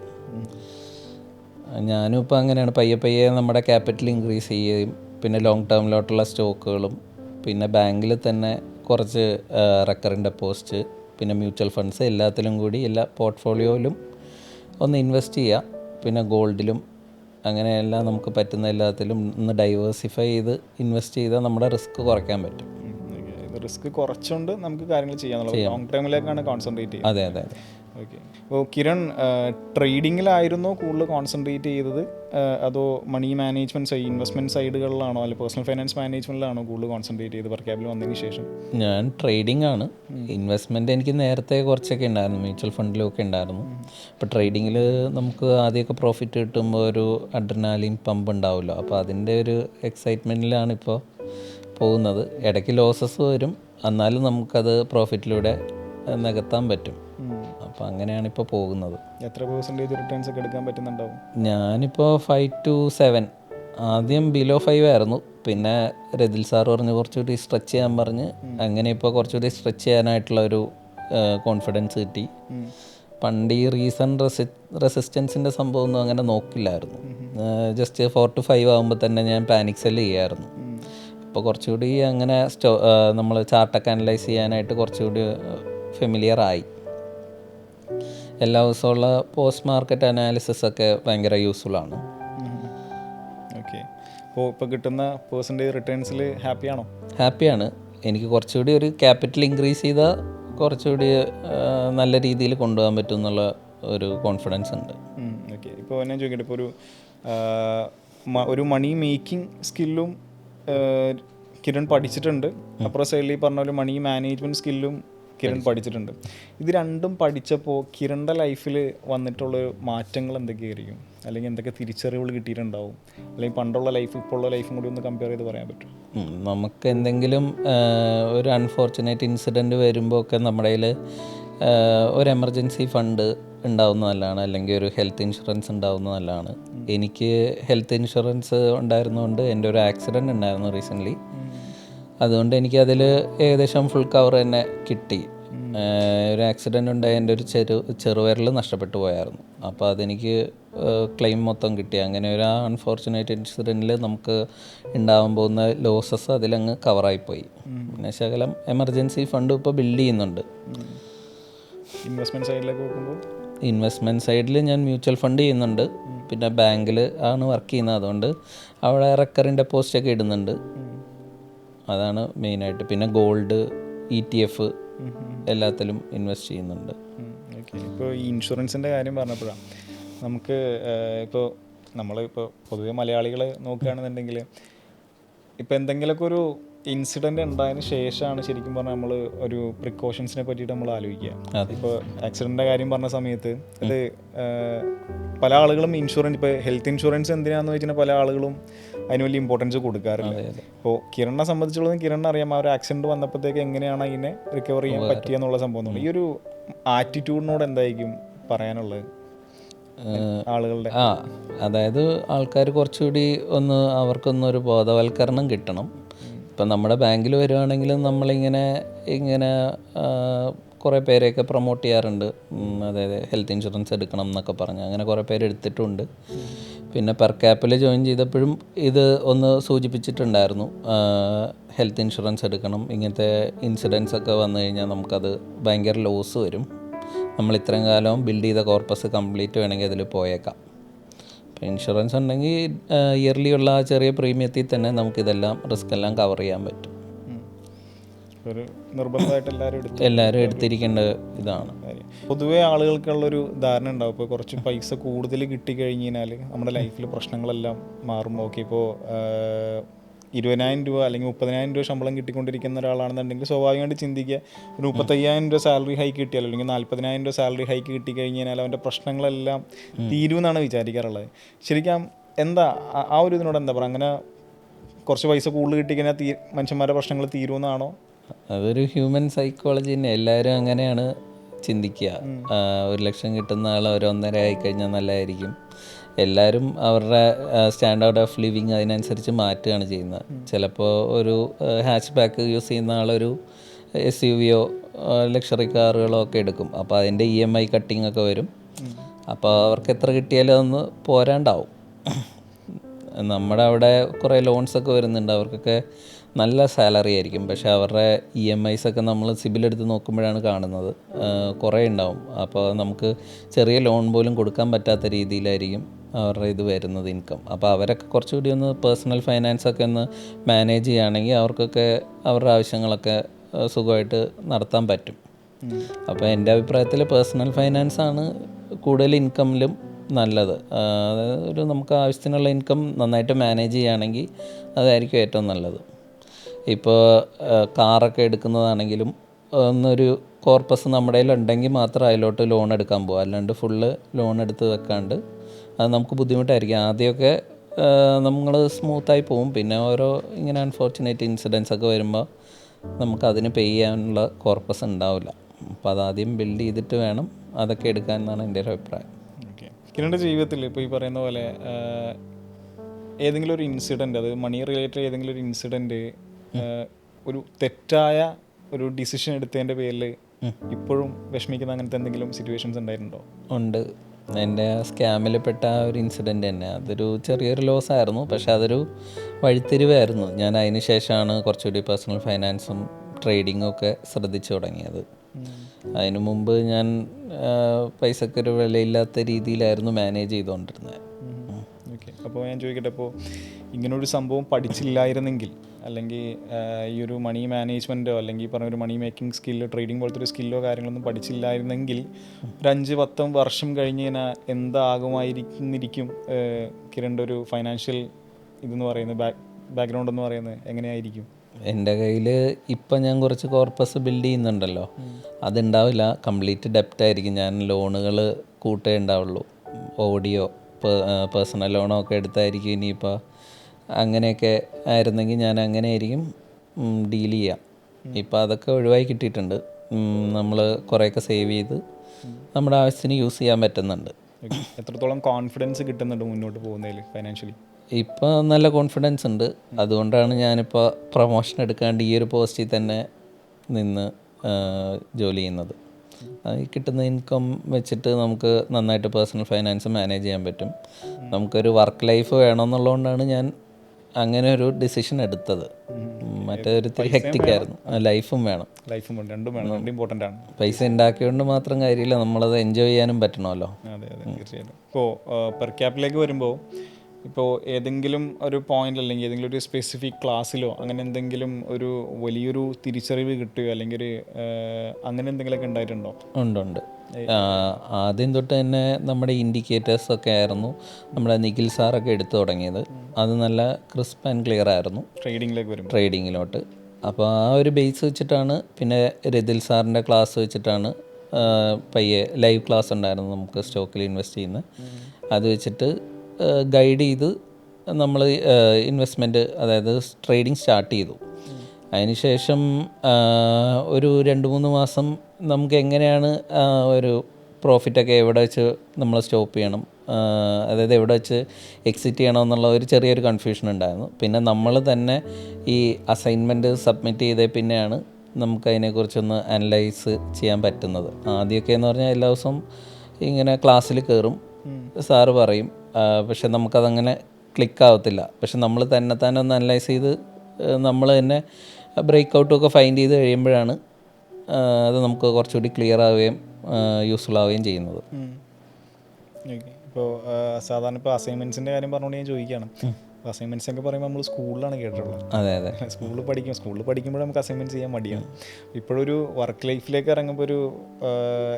ഞാനും ഇപ്പോൾ അങ്ങനെയാണ്. പയ്യെ പയ്യെ നമ്മുടെ ക്യാപിറ്റൽ ഇൻക്രീസ് ചെയ്യുകയും പിന്നെ ലോങ് ടേമിലോട്ടുള്ള സ്റ്റോക്കുകളും പിന്നെ ബാങ്കിൽ തന്നെ കുറച്ച് റെക്കറിങ് ഡെപ്പോസിറ്റ് പിന്നെ മ്യൂച്വൽ ഫണ്ട്സ് എല്ലാത്തിലും കൂടി എല്ലാ പോർട്ട്ഫോളിയോയിലും ഒന്ന് ഇൻവെസ്റ്റ് ചെയ്യുക. പിന്നെ ഗോൾഡിലും അങ്ങനെയെല്ലാം നമുക്ക് പറ്റുന്ന എല്ലാത്തിലും ഒന്ന് ഡൈവേഴ്സിഫൈ ചെയ്ത് ഇൻവെസ്റ്റ് ചെയ്താൽ നമ്മുടെ റിസ്ക് കുറയ്ക്കാൻ പറ്റും. റിസ്ക് കുറച്ചുകൊണ്ട് നമുക്ക് കാര്യങ്ങൾ ചെയ്യാൻ ലോങ് ടൈമിലേക്കാണ് കോൺസെൻട്രേറ്റ് ചെയ്യുന്നത്. അതെ അതെ അതെ. ഓക്കെ അപ്പോൾ കിരൺ ട്രേഡിങ്ങിലായിരുന്നോ കൂടുതൽ കോൺസെൻട്രേറ്റ് ചെയ്തത്? അതോ മണി മാനേജ്മെന്റ് സൈഡ് ഇൻവെസ്റ്റ്മെന്റ് സൈഡുകളിലാണോ അല്ലെങ്കിൽ പേഴ്സണൽ ഫൈനാൻസ് മാനേജ്മെന്റിലാണോ കൂടുതൽ കോൺസെൻട്രേറ്റ് ചെയ്ത് വർക്ക് ക്യാപിൽ വന്നതിന് ശേഷം? ഞാൻ ട്രേഡിംഗ് ആണ്. ഇൻവെസ്റ്റ്മെന്റ് എനിക്ക് നേരത്തെ കുറച്ചൊക്കെ ഉണ്ടായിരുന്നു. മ്യൂച്വൽ ഫണ്ടിലൊക്കെ ഉണ്ടായിരുന്നു. അപ്പോൾ ട്രേഡിങ്ങിൽ നമുക്ക് ആദ്യമൊക്കെ പ്രോഫിറ്റ് കിട്ടുമ്പോൾ ഒരു അഡ്രനാലിൻ പമ്പ് ഉണ്ടാവുമല്ലോ. അപ്പോൾ അതിന്റെ ഒരു എക്സൈറ്റ്മെന്റിലാണ് ഇപ്പോൾ പോകുന്നത്. ഇടയ്ക്ക് ലോസസ് വരും. എന്നാലും നമുക്കത് പ്രോഫിറ്റിലൂടെ നികത്താൻ പറ്റും. അപ്പോൾ അങ്ങനെയാണ് ഇപ്പോൾ പോകുന്നത്. എത്ര പെർസെന്റേജ് റിട്ടേൺസ് ഒക്കെ എടുക്കാൻ പറ്റുന്നുണ്ടാവും? ഞാനിപ്പോൾ ഫൈവ് ടു സെവൻ ആദ്യം ബിലോ ഫൈവ് ആയിരുന്നു. പിന്നെ രതിൽ സാർ പറഞ്ഞ് കുറച്ചുകൂടി സ്ട്രെച്ച് ചെയ്യാൻ പറഞ്ഞ് അങ്ങനെ ഇപ്പോൾ കുറച്ചുകൂടി സ്ട്രെച്ച് ചെയ്യാനായിട്ടുള്ള ഒരു കോൺഫിഡൻസ് കിട്ടി. പണ്ട് ഈ റീസൺ റെസി റെസിസ്റ്റൻസിന്റെ സംഭവമൊന്നും അങ്ങനെ നോക്കില്ലായിരുന്നു. ജസ്റ്റ് ഫോർ ടു ഫൈവ് ആകുമ്പോൾ തന്നെ ഞാൻ പാനിക് സെൽ ചെയ്യായിരുന്നു. ഇപ്പോൾ കുറച്ചുകൂടി അങ്ങനെ സ്റ്റോ നമ്മൾ ചാർട്ടൊക്കെ അനലൈസ് ചെയ്യാനായിട്ട് കുറച്ചുകൂടി ഫെമിലിയർ ആയി. എല്ലാ ദിവസമുള്ള പോസ്റ്റ് മാർക്കറ്റ് അനാലിസിസ് ഒക്കെ ഭയങ്കര യൂസ്ഫുൾ ആണ്. ഓക്കെ അപ്പോൾ ഇപ്പോൾ കിട്ടുന്ന പേഴ്സന്റേജ് റിട്ടേൺസിൽ ഹാപ്പിയാണോ ഹാപ്പിയാണ് എനിക്ക് കുറച്ചുകൂടി ഒരു ക്യാപിറ്റൽ ഇൻക്രീസ് ചെയ്താൽ കുറച്ചുകൂടി നല്ല രീതിയിൽ കൊണ്ടുപോകാൻ പറ്റും എന്നുള്ള ഒരു കോൺഫിഡൻസ് ഉണ്ട്. ഓക്കെ ഇപ്പോൾ ഞാൻ ചോദിക്കട്ടെ ഇപ്പോൾ ഒരു ഒരു മണി മേക്കിംഗ് സ്കില്ലും കിരൺ പഠിച്ചിട്ടുണ്ട്. അപ്പുറം സൈഡിൽ ഈ പറഞ്ഞ ഒരു മണി മാനേജ്മെന്റ് സ്കില്ലും കിരൺ പഠിച്ചിട്ടുണ്ട്. ഇത് രണ്ടും പഠിച്ചപ്പോൾ കിരണിന്റെ ലൈഫിൽ വന്നിട്ടുള്ള മാറ്റങ്ങൾ എന്തൊക്കെയായിരിക്കും അല്ലെങ്കിൽ എന്തൊക്കെ തിരിച്ചറിവുകൾ കിട്ടിയിട്ടുണ്ടാവും? അല്ലെങ്കിൽ പണ്ടുള്ള ലൈഫ് ഇപ്പോഴുള്ള ലൈഫും കൂടി ഒന്ന് കമ്പയർ ചെയ്ത് പറയാൻ പറ്റും നമുക്ക് എന്തെങ്കിലും ഒരു അൺഫോർച്ചുനേറ്റ് ഇൻസിഡന്റ് വരുമ്പോൾ ഒക്കെ നമ്മുടെ കയ്യിൽ ഒരു എമർജൻസി ഫണ്ട് ഉണ്ടാവുന്ന നല്ലതാണ് അല്ലെങ്കിൽ ഒരു ഹെൽത്ത് ഇൻഷുറൻസ് ഉണ്ടാവുന്ന നല്ലതാണ് എനിക്ക് ഹെൽത്ത് ഇൻഷുറൻസ് ഉണ്ടായിരുന്നതുകൊണ്ട് എന്റെ ഒരു ആക്സിഡന്റ് ഉണ്ടായിരുന്നു റീസെന്റ്ലി അതുകൊണ്ട് എനിക്കതിൽ ഏകദേശം ഫുൾ കവർ തന്നെ കിട്ടി. ഒരു ആക്സിഡന്റ് ഉണ്ടായി എന്റെ ഒരു ചെറു ചെറുവിരൽ നഷ്ടപ്പെട്ടു പോയായിരുന്നു. അപ്പോൾ അതെനിക്ക് ക്ലെയിം മൊത്തം കിട്ടി. അങ്ങനെ ഒരു അൺഫോർച്ചുനേറ്റ് ഇൻസിഡന്റിൽ നമുക്ക് ഉണ്ടാവാൻ പോകുന്ന ലോസസ് അതിലങ്ങ് കവറായിപ്പോയി പിന്നെ ശകലം എമർജൻസി ഫണ്ട് ഇപ്പോൾ ബിൽഡ് ചെയ്യുന്നുണ്ട്. ഇൻവെസ്റ്റ്മെന്റ് സൈഡിലേക്ക് നോക്കുമ്പോൾ ഇൻവെസ്റ്റ്മെന്റ് സൈഡിൽ ഞാൻ മ്യൂച്വൽ ഫണ്ട് ചെയ്യുന്നുണ്ട്. പിന്നെ ബാങ്കിൽ ആണ് വർക്ക് ചെയ്യുന്നത്. അതുകൊണ്ട് അവിടെ റെക്കറിങ് ഡെപ്പോസിറ്റ് ഒക്കെ ഇടുന്നുണ്ട്. അതാണ് മെയിനായിട്ട്. പിന്നെ ഗോൾഡ് ഇ ടി എഫ് എല്ലാത്തിലും ഇൻവെസ്റ്റ് ചെയ്യുന്നുണ്ട്. ഓക്കെ. ഇപ്പോൾ ഈ ഇൻഷുറൻസിന്റെ കാര്യം പറഞ്ഞപ്പോഴാണ് നമുക്ക് ഇപ്പോൾ നമ്മൾ ഇപ്പോൾ പൊതുവെ മലയാളികൾ നോക്കുകയാണെന്നുണ്ടെങ്കിൽ ഇപ്പോൾ എന്തെങ്കിലുമൊക്കെ ഒരു ഇൻസിഡന്റ് ഉണ്ടായതിന് ശേഷമാണ് ശരിക്കും പറഞ്ഞാൽ നമ്മൾ ഒരു പ്രിക്കോഷൻസിനെ പറ്റിയിട്ട് നമ്മൾ ആലോചിക്കുക. ഇപ്പോൾ ആക്സിഡന്റിന്റെ കാര്യം പറഞ്ഞ സമയത്ത് അത് പല ആളുകളും ഇൻഷുറൻസ് ഇപ്പോൾ ഹെൽത്ത് ഇൻഷുറൻസ് എന്തിനാന്ന് വെച്ചാൽ പല ആളുകളും അതിന് വലിയ ഇമ്പോർട്ടൻസ് കൊടുക്കാറില്ല. ഇപ്പോൾ കിരണിനെ സംബന്ധിച്ചുള്ളത് കിരണിന് അറിയാം ആ ഒരു ആക്സിഡന്റ് വന്നപ്പോഴത്തേക്ക് എങ്ങനെയാണ് അതിനെ റിക്കവർ ചെയ്യാൻ പറ്റിയെന്നുള്ള സംഭവം ഈ ഒരു ആറ്റിറ്റ്യൂഡിനോട് എന്തായിരിക്കും പറയാനുള്ളത്? ആളുകളുടെ. ആ അതായത് ആൾക്കാർ കുറച്ചുകൂടി ഒന്ന് അവർക്കൊന്നൊരു ബോധവൽക്കരണം കിട്ടണം. ഇപ്പം നമ്മുടെ ബാങ്കിൽ വരുവാണെങ്കിൽ നമ്മളിങ്ങനെ ഇങ്ങനെ കുറേ പേരെയൊക്കെ പ്രൊമോട്ട് ചെയ്യാറുണ്ട്. അതായത് ഹെൽത്ത് ഇൻഷുറൻസ് എടുക്കണം എന്നൊക്കെ പറഞ്ഞ്. അങ്ങനെ കുറേ പേര് എടുത്തിട്ടുണ്ട്. പിന്നെ പെർ ക്യാപ്പിൽ ജോയിൻ ചെയ്തപ്പോഴും ഇത് ഒന്ന് സൂചിപ്പിച്ചിട്ടുണ്ടായിരുന്നു. ഹെൽത്ത് ഇൻഷുറൻസ് എടുക്കണം. ഇങ്ങനത്തെ ഇൻസിഡൻസ് ഒക്കെ വന്നു കഴിഞ്ഞാൽ നമുക്കത് ഭയങ്കര ലോസ് വരും. നമ്മൾ ഇത്രയും കാലം ബിൽഡ് ചെയ്ത കോർപ്പസ് കംപ്ലീറ്റ് വേണമെങ്കിൽ അതിൽ പോയേക്കാം. ഇൻഷുറൻസ് ഉണ്ടെങ്കിൽ ഇയർലി ഉള്ള ആ ചെറിയ പ്രീമിയത്തിൽ തന്നെ നമുക്കിതെല്ലാം റിസ്ക് എല്ലാം കവർ ചെയ്യാൻ പറ്റും. ഒരു നിർബന്ധമായിട്ട് എല്ലാവരും എല്ലാവരും എടുത്തിരിക്കേണ്ട ഇതാണ്. പൊതുവെ ആളുകൾക്കുള്ളൊരു ധാരണ ഉണ്ടാവും. ഇപ്പോൾ കുറച്ച് പൈസ കൂടുതൽ കിട്ടിക്കഴിഞ്ഞാൽ കഴിഞ്ഞാൽ നമ്മുടെ ലൈഫിൽ പ്രശ്നങ്ങളെല്ലാം മാറും. ഓക്കെ ഇപ്പോൾ ഇരുപതിനായിരം രൂപ അല്ലെങ്കിൽ മുപ്പതിനായിരം രൂപ ശമ്പളം കിട്ടിക്കൊണ്ടിരിക്കുന്ന ഒരാളാണെന്നുണ്ടെങ്കിൽ സ്വാഭാവികമായിട്ട് ചിന്തിക്കുക. ഒരു മുപ്പത്തയ്യായിരം രൂപ സാലറി ഹൈക്ക് കിട്ടിയാലോ? അല്ലെങ്കിൽ നാൽപ്പതിനായിരം രൂപ സാലറി ഹൈക്ക് കിട്ടി കഴിഞ്ഞാൽ അവന്റെ പ്രശ്നങ്ങളെല്ലാം തീരുമെന്നാണ് വിചാരിക്കാറുള്ളത്. ശരിക്കും എന്താ ആ- ആ ഒരു ഇതിനോട് എന്താ പറയുക? അങ്ങനെ കുറച്ച് പൈസ കൂടുതൽ കിട്ടിക്കഴിഞ്ഞാൽ തീ മനുഷ്യന്മാരുടെ പ്രശ്നങ്ങൾ തീരുമെന്നാണോ? അതൊരു ഹ്യൂമൻ സൈക്കോളജി തന്നെ. എല്ലാവരും അങ്ങനെയാണ് ചിന്തിക്കുക. ഒരു ലക്ഷം കിട്ടുന്ന ആൾ ഒരു ഒന്നര ആയിക്കഴിഞ്ഞാൽ നല്ലതായിരിക്കും. എല്ലാവരും അവരുടെ സ്റ്റാൻഡേർഡ് ഓഫ് ലിവിങ് അതിനനുസരിച്ച് മാറ്റുകയാണ് ചെയ്യുന്നത്. ചിലപ്പോൾ ഒരു ഹാച്ച് ബാക്ക് യൂസ് ചെയ്യുന്ന ആളൊരു എസ് യു വിയോ ലക്ഷറി കാറുകളോ ഒക്കെ എടുക്കും. അപ്പോൾ അതിന്റെ ഇ എം ഐ കട്ടിങ് ഒക്കെ വരും. അപ്പോൾ അവർക്ക് എത്ര കിട്ടിയാലും അതൊന്ന് പോരാണ്ടാവും. നമ്മുടെ അവിടെ കുറേ ലോൺസൊക്കെ വരുന്നുണ്ട്. അവർക്കൊക്കെ നല്ല സാലറി ആയിരിക്കും. പക്ഷേ അവരുടെ ഇ എം ഐസ് ഒക്കെ നമ്മൾ സിബിൽ എടുത്ത് നോക്കുമ്പോഴാണ് കാണുന്നത്. കുറേ ഉണ്ടാവും. അപ്പോൾ നമുക്ക് ചെറിയ ലോൺ പോലും കൊടുക്കാൻ പറ്റാത്ത രീതിയിലായിരിക്കും അവരുടെ ഇത് വരുന്നത് ഇൻകം. അപ്പോൾ അവരൊക്കെ കുറച്ചുകൂടി ഒന്ന് പേഴ്സണൽ ഫൈനാൻസ് ഒക്കെ ഒന്ന് മാനേജ് ചെയ്യുകയാണെങ്കിൽ അവർക്കൊക്കെ അവരുടെ ആവശ്യങ്ങളൊക്കെ സുഖമായിട്ട് നടത്താൻ പറ്റും. അപ്പോൾ എന്റെ അഭിപ്രായത്തിൽ പേഴ്സണൽ ഫൈനാൻസ് ആണ് കൂടുതൽ ഇൻകമിലും നല്ലത്. ഒരു നമുക്ക് ആവശ്യത്തിനുള്ള ഇൻകം നന്നായിട്ട് മാനേജ് ചെയ്യുകയാണെങ്കിൽ അതായിരിക്കും ഏറ്റവും നല്ലത്. ഇപ്പോൾ കാറൊക്കെ എടുക്കുന്നതാണെങ്കിലും ഒന്നൊരു കോർപ്പസ് നമ്മുടെ കയ്യിൽ ഉണ്ടെങ്കിൽ മാത്രം അതിലോട്ട് ലോൺ എടുക്കാൻ പോകും അല്ലാണ്ട് ഫുള്ള് ലോൺ എടുത്ത് വെക്കാണ്ട് അത് നമുക്ക് ബുദ്ധിമുട്ടായിരിക്കും. ആദ്യമൊക്കെ നമ്മൾ സ്മൂത്തായി പോകും പിന്നെ ഓരോ ഇങ്ങനെ അൺഫോർച്ചുനേറ്റ് ഇൻസിഡൻസ് ഒക്കെ വരുമ്പോൾ നമുക്ക് അതിന് പേ ചെയ്യാനുള്ള കോർപ്പസ് ഉണ്ടാവില്ല. അപ്പോൾ അതാദ്യം ബിൽഡ് ചെയ്തിട്ട് വേണം അതൊക്കെ എടുക്കാൻ എന്നാണ് എന്റെ ഒരു അഭിപ്രായം. ഓക്കെ. കിരണിന്റെ ജീവിതത്തിൽ ഇപ്പോൾ ഈ പറയുന്ന പോലെ ഏതെങ്കിലും ഒരു ഇൻസിഡന്റ് അത് മണി റിലേറ്റഡ് ഏതെങ്കിലും ഒരു ഇൻസിഡന്റ് ഒരു തെറ്റായ ഒരു ഡിസിഷൻ എടുത്തതിന്റെ പേരിൽ ഇപ്പോഴും വിഷമിക്കുന്ന അങ്ങനത്തെ എന്തെങ്കിലും സിറ്റുവേഷൻസ് ഉണ്ടായിട്ടുണ്ടോ? ഉണ്ട്. എന്റെ സ്കാമിൽ പെട്ട ആ ഒരു ഇൻസിഡന്റ് തന്നെ. അതൊരു ചെറിയൊരു ലോസ് ആയിരുന്നു. പക്ഷെ അതൊരു വഴിത്തിരിവായിരുന്നു. ഞാൻ അതിന് ശേഷമാണ് കുറച്ചുകൂടി പേഴ്സണൽ ഫൈനാൻസും ട്രേഡിങ്ങും ഒക്കെ ശ്രദ്ധിച്ചു തുടങ്ങിയത്. അതിനു മുമ്പ് ഞാൻ പൈസക്കൊരു വിലയില്ലാത്ത രീതിയിലായിരുന്നു മാനേജ് ചെയ്തുകൊണ്ടിരുന്നത്. ഓക്കെ അപ്പോൾ ഞാൻ ചോദിക്കട്ടെ അപ്പോൾ ഇങ്ങനൊരു സംഭവം പഠിച്ചില്ലായിരുന്നെങ്കിൽ അല്ലെങ്കിൽ ഈ ഒരു മണി മാനേജ്മെന്റോ അല്ലെങ്കിൽ ഈ പറഞ്ഞ ഒരു മണി മേക്കിംഗ് സ്കില്ലോ ട്രേഡിംഗ് പോലത്തെ ഒരു സ്കില്ലോ കാര്യങ്ങളൊന്നും പഠിച്ചില്ലായിരുന്നെങ്കിൽ ഒരു അഞ്ച് പത്തും വർഷം കഴിഞ്ഞ് കഴിഞ്ഞാൽ എന്താകുമായിരിക്കുന്നിരിക്കും കിരണ്ട ഒരു ഫൈനാൻഷ്യൽ ഇതെന്ന് പറയുന്നത് ബാക്ക് ബാക്ക്ഗ്രൗണ്ട് എന്ന് പറയുന്നത് എങ്ങനെയായിരിക്കും? എന്റെ കയ്യിൽ ഇപ്പം ഞാൻ കുറച്ച് കോർപ്പസ് ബിൽഡ് ചെയ്യുന്നുണ്ടല്ലോ. അതുണ്ടാവില്ല. കംപ്ലീറ്റ് ഡെപ്റ്റ് ആയിരിക്കും. ഞാൻ ലോണുകൾ കൂട്ടേ ഉണ്ടാവുള്ളൂ. ഓഡിയോ പേഴ്സണൽ ലോണോ ഒക്കെ എടുത്തായിരിക്കും ഇനിയിപ്പോൾ അങ്ങനെയൊക്കെ ആയിരുന്നെങ്കിൽ ഞാൻ അങ്ങനെ ആയിരിക്കും ഡീൽ ചെയ്യാം. ഇപ്പോൾ അതൊക്കെ ഒഴിവായി കിട്ടിയിട്ടുണ്ട്. നമ്മൾ കുറേയൊക്കെ സേവ് ചെയ്ത് നമ്മുടെ ആവശ്യത്തിന് യൂസ് ചെയ്യാൻ പറ്റുന്നുണ്ട്. എത്രത്തോളം കോൺഫിഡൻസ് കിട്ടുന്നുണ്ട് മുന്നോട്ട് പോകുന്നതിൽ ഫൈനാൻഷ്യലി ഇപ്പോൾ നല്ല കോൺഫിഡൻസ് ഉണ്ട്. അതുകൊണ്ടാണ് ഞാനിപ്പോൾ പ്രൊമോഷൻ എടുക്കാണ്ട് ഈ ഒരു പോസ്റ്റിൽ തന്നെ നിന്ന് ജോലി ചെയ്യുന്നത്. ഈ കിട്ടുന്ന ഇൻകം വെച്ചിട്ട് നമുക്ക് നന്നായിട്ട് പേഴ്സണൽ ഫൈനാൻസ് മാനേജ് ചെയ്യാൻ പറ്റും. നമുക്കൊരു വർക്ക് ലൈഫ് വേണമെന്നുള്ളതുകൊണ്ടാണ് ഞാൻ അങ്ങനെ ഒരു ഡിസിഷൻ എടുത്തത് മറ്റേ ഒരു ഹെക്റ്റിക് ആയിരുന്നു. ലൈഫും വേണം. ലൈഫും രണ്ടും വേണം. രണ്ടും ഇമ്പോർട്ടന്റ് ആണ്. പൈസ ഉണ്ടാക്കിയോണ്ട് മാത്രം കാര്യമില്ല. നമ്മളത് എൻജോയ് ചെയ്യാനും പറ്റണമല്ലോ. അതെ അതെ തീർച്ചയായിട്ടും. ഇപ്പോൾ പെർ ക്യാപ്പിലേക്ക് വരുമ്പോൾ ഇപ്പോൾ ഏതെങ്കിലും ഒരു പോയിന്റ് അല്ലെങ്കിൽ ഏതെങ്കിലും ഒരു സ്പെസിഫിക് ക്ലാസ്സിലോ അങ്ങനെ എന്തെങ്കിലും ഒരു വലിയൊരു തിരിച്ചറിവ് കിട്ടുകയോ അല്ലെങ്കിൽ ഒരു അങ്ങനെ എന്തെങ്കിലുമൊക്കെ ഉണ്ടായിട്ടുണ്ടോ? ഉണ്ട് ഉണ്ട്. ആദ്യം തൊട്ട് തന്നെ നമ്മുടെ ഇൻഡിക്കേറ്റേഴ്സ് ഒക്കെ ആയിരുന്നു നമ്മുടെ നിഖിൽ സാറൊക്കെ എടുത്തു തുടങ്ങിയത്. അത് നല്ല ക്രിസ്പ് ആൻഡ് ക്ലിയർ ആയിരുന്നു. ട്രേഡിങ്ങിലേക്ക് വരും ട്രേഡിങ്ങിലോട്ട് അപ്പോൾ ആ ഒരു ബേസ് വെച്ചിട്ടാണ് പിന്നെ രതിൽ സാറിന്റെ ക്ലാസ് വെച്ചിട്ടാണ് പയ്യെ ലൈവ് ക്ലാസ് ഉണ്ടായിരുന്നു നമുക്ക് സ്റ്റോക്കിൽ ഇൻവെസ്റ്റ് ചെയ്യുന്ന അത് വെച്ചിട്ട് ഗൈഡ് ചെയ്ത് നമ്മൾ ഇൻവെസ്റ്റ്മെന്റ് അതായത് ട്രേഡിങ് സ്റ്റാർട്ട് ചെയ്തു. അതിനുശേഷം ശേഷം ഒരു രണ്ട് മൂന്ന് മാസം നമുക്ക് എങ്ങനെയാണ് ഒരു പ്രോഫിറ്റൊക്കെ എവിടെ വെച്ച് നമ്മൾ സ്റ്റോപ്പ് ചെയ്യണം അതായത് എവിടെ വെച്ച് എക്സിറ്റ് ചെയ്യണം എന്നുള്ള ഒരു ചെറിയൊരു കൺഫ്യൂഷൻ ഉണ്ടായിരുന്നു. പിന്നെ നമ്മൾ തന്നെ ഈ അസൈൻമെന്റ് സബ്മിറ്റ് ചെയ്തേ പിന്നെയാണ് നമുക്ക് അതിനെക്കുറിച്ചൊന്ന് അനലൈസ് ചെയ്യാൻ പറ്റുന്നത്. ആദ്യമൊക്കെ എന്ന് പറഞ്ഞാൽ എല്ലാ ദിവസവും ഇങ്ങനെ ക്ലാസ്സിൽ കയറും സാറ് പറയും പക്ഷെ നമുക്കതങ്ങനെ ക്ലിക്കാവത്തില്ല പക്ഷെ നമ്മൾ തന്നെ തന്നെ ഒന്ന് അനലൈസ് ചെയ്ത് നമ്മൾ തന്നെ ബ്രേക്ക് ഔട്ടും ഔട്ടൊക്കെ ഫൈൻഡ് ചെയ്ത് കഴിയുമ്പോഴാണ് അത് നമുക്ക് കുറച്ചുകൂടി ക്ലിയർ ആവുകയും യൂസ്ഫുൾ ആവുകയും ചെയ്യുന്നത്. ഇപ്പോൾ സാധാരണ ഇപ്പോൾ അസൈൻമെന്റ്സിന്റെ കാര്യം പറഞ്ഞുകൊണ്ട് ഞാൻ ചോദിക്കുകയാണ് അപ്പോൾ അസൈൻമെന്റ്സ് ഒക്കെ പറയുമ്പോൾ നമ്മൾ സ്കൂളിലാണ് കേട്ടിട്ടുള്ളത്. അതെ അതെ. <laughs> സ്കൂളിൽ പഠിക്കും സ്കൂളിൽ പഠിക്കുമ്പോൾ നമുക്ക് അസൈൻമെന്റ് ചെയ്യാൻ മടിയാണ്. ഇപ്പോഴൊരു വർക്ക് ലൈഫിലേക്ക് ഇറങ്ങുമ്പോൾ ഒരു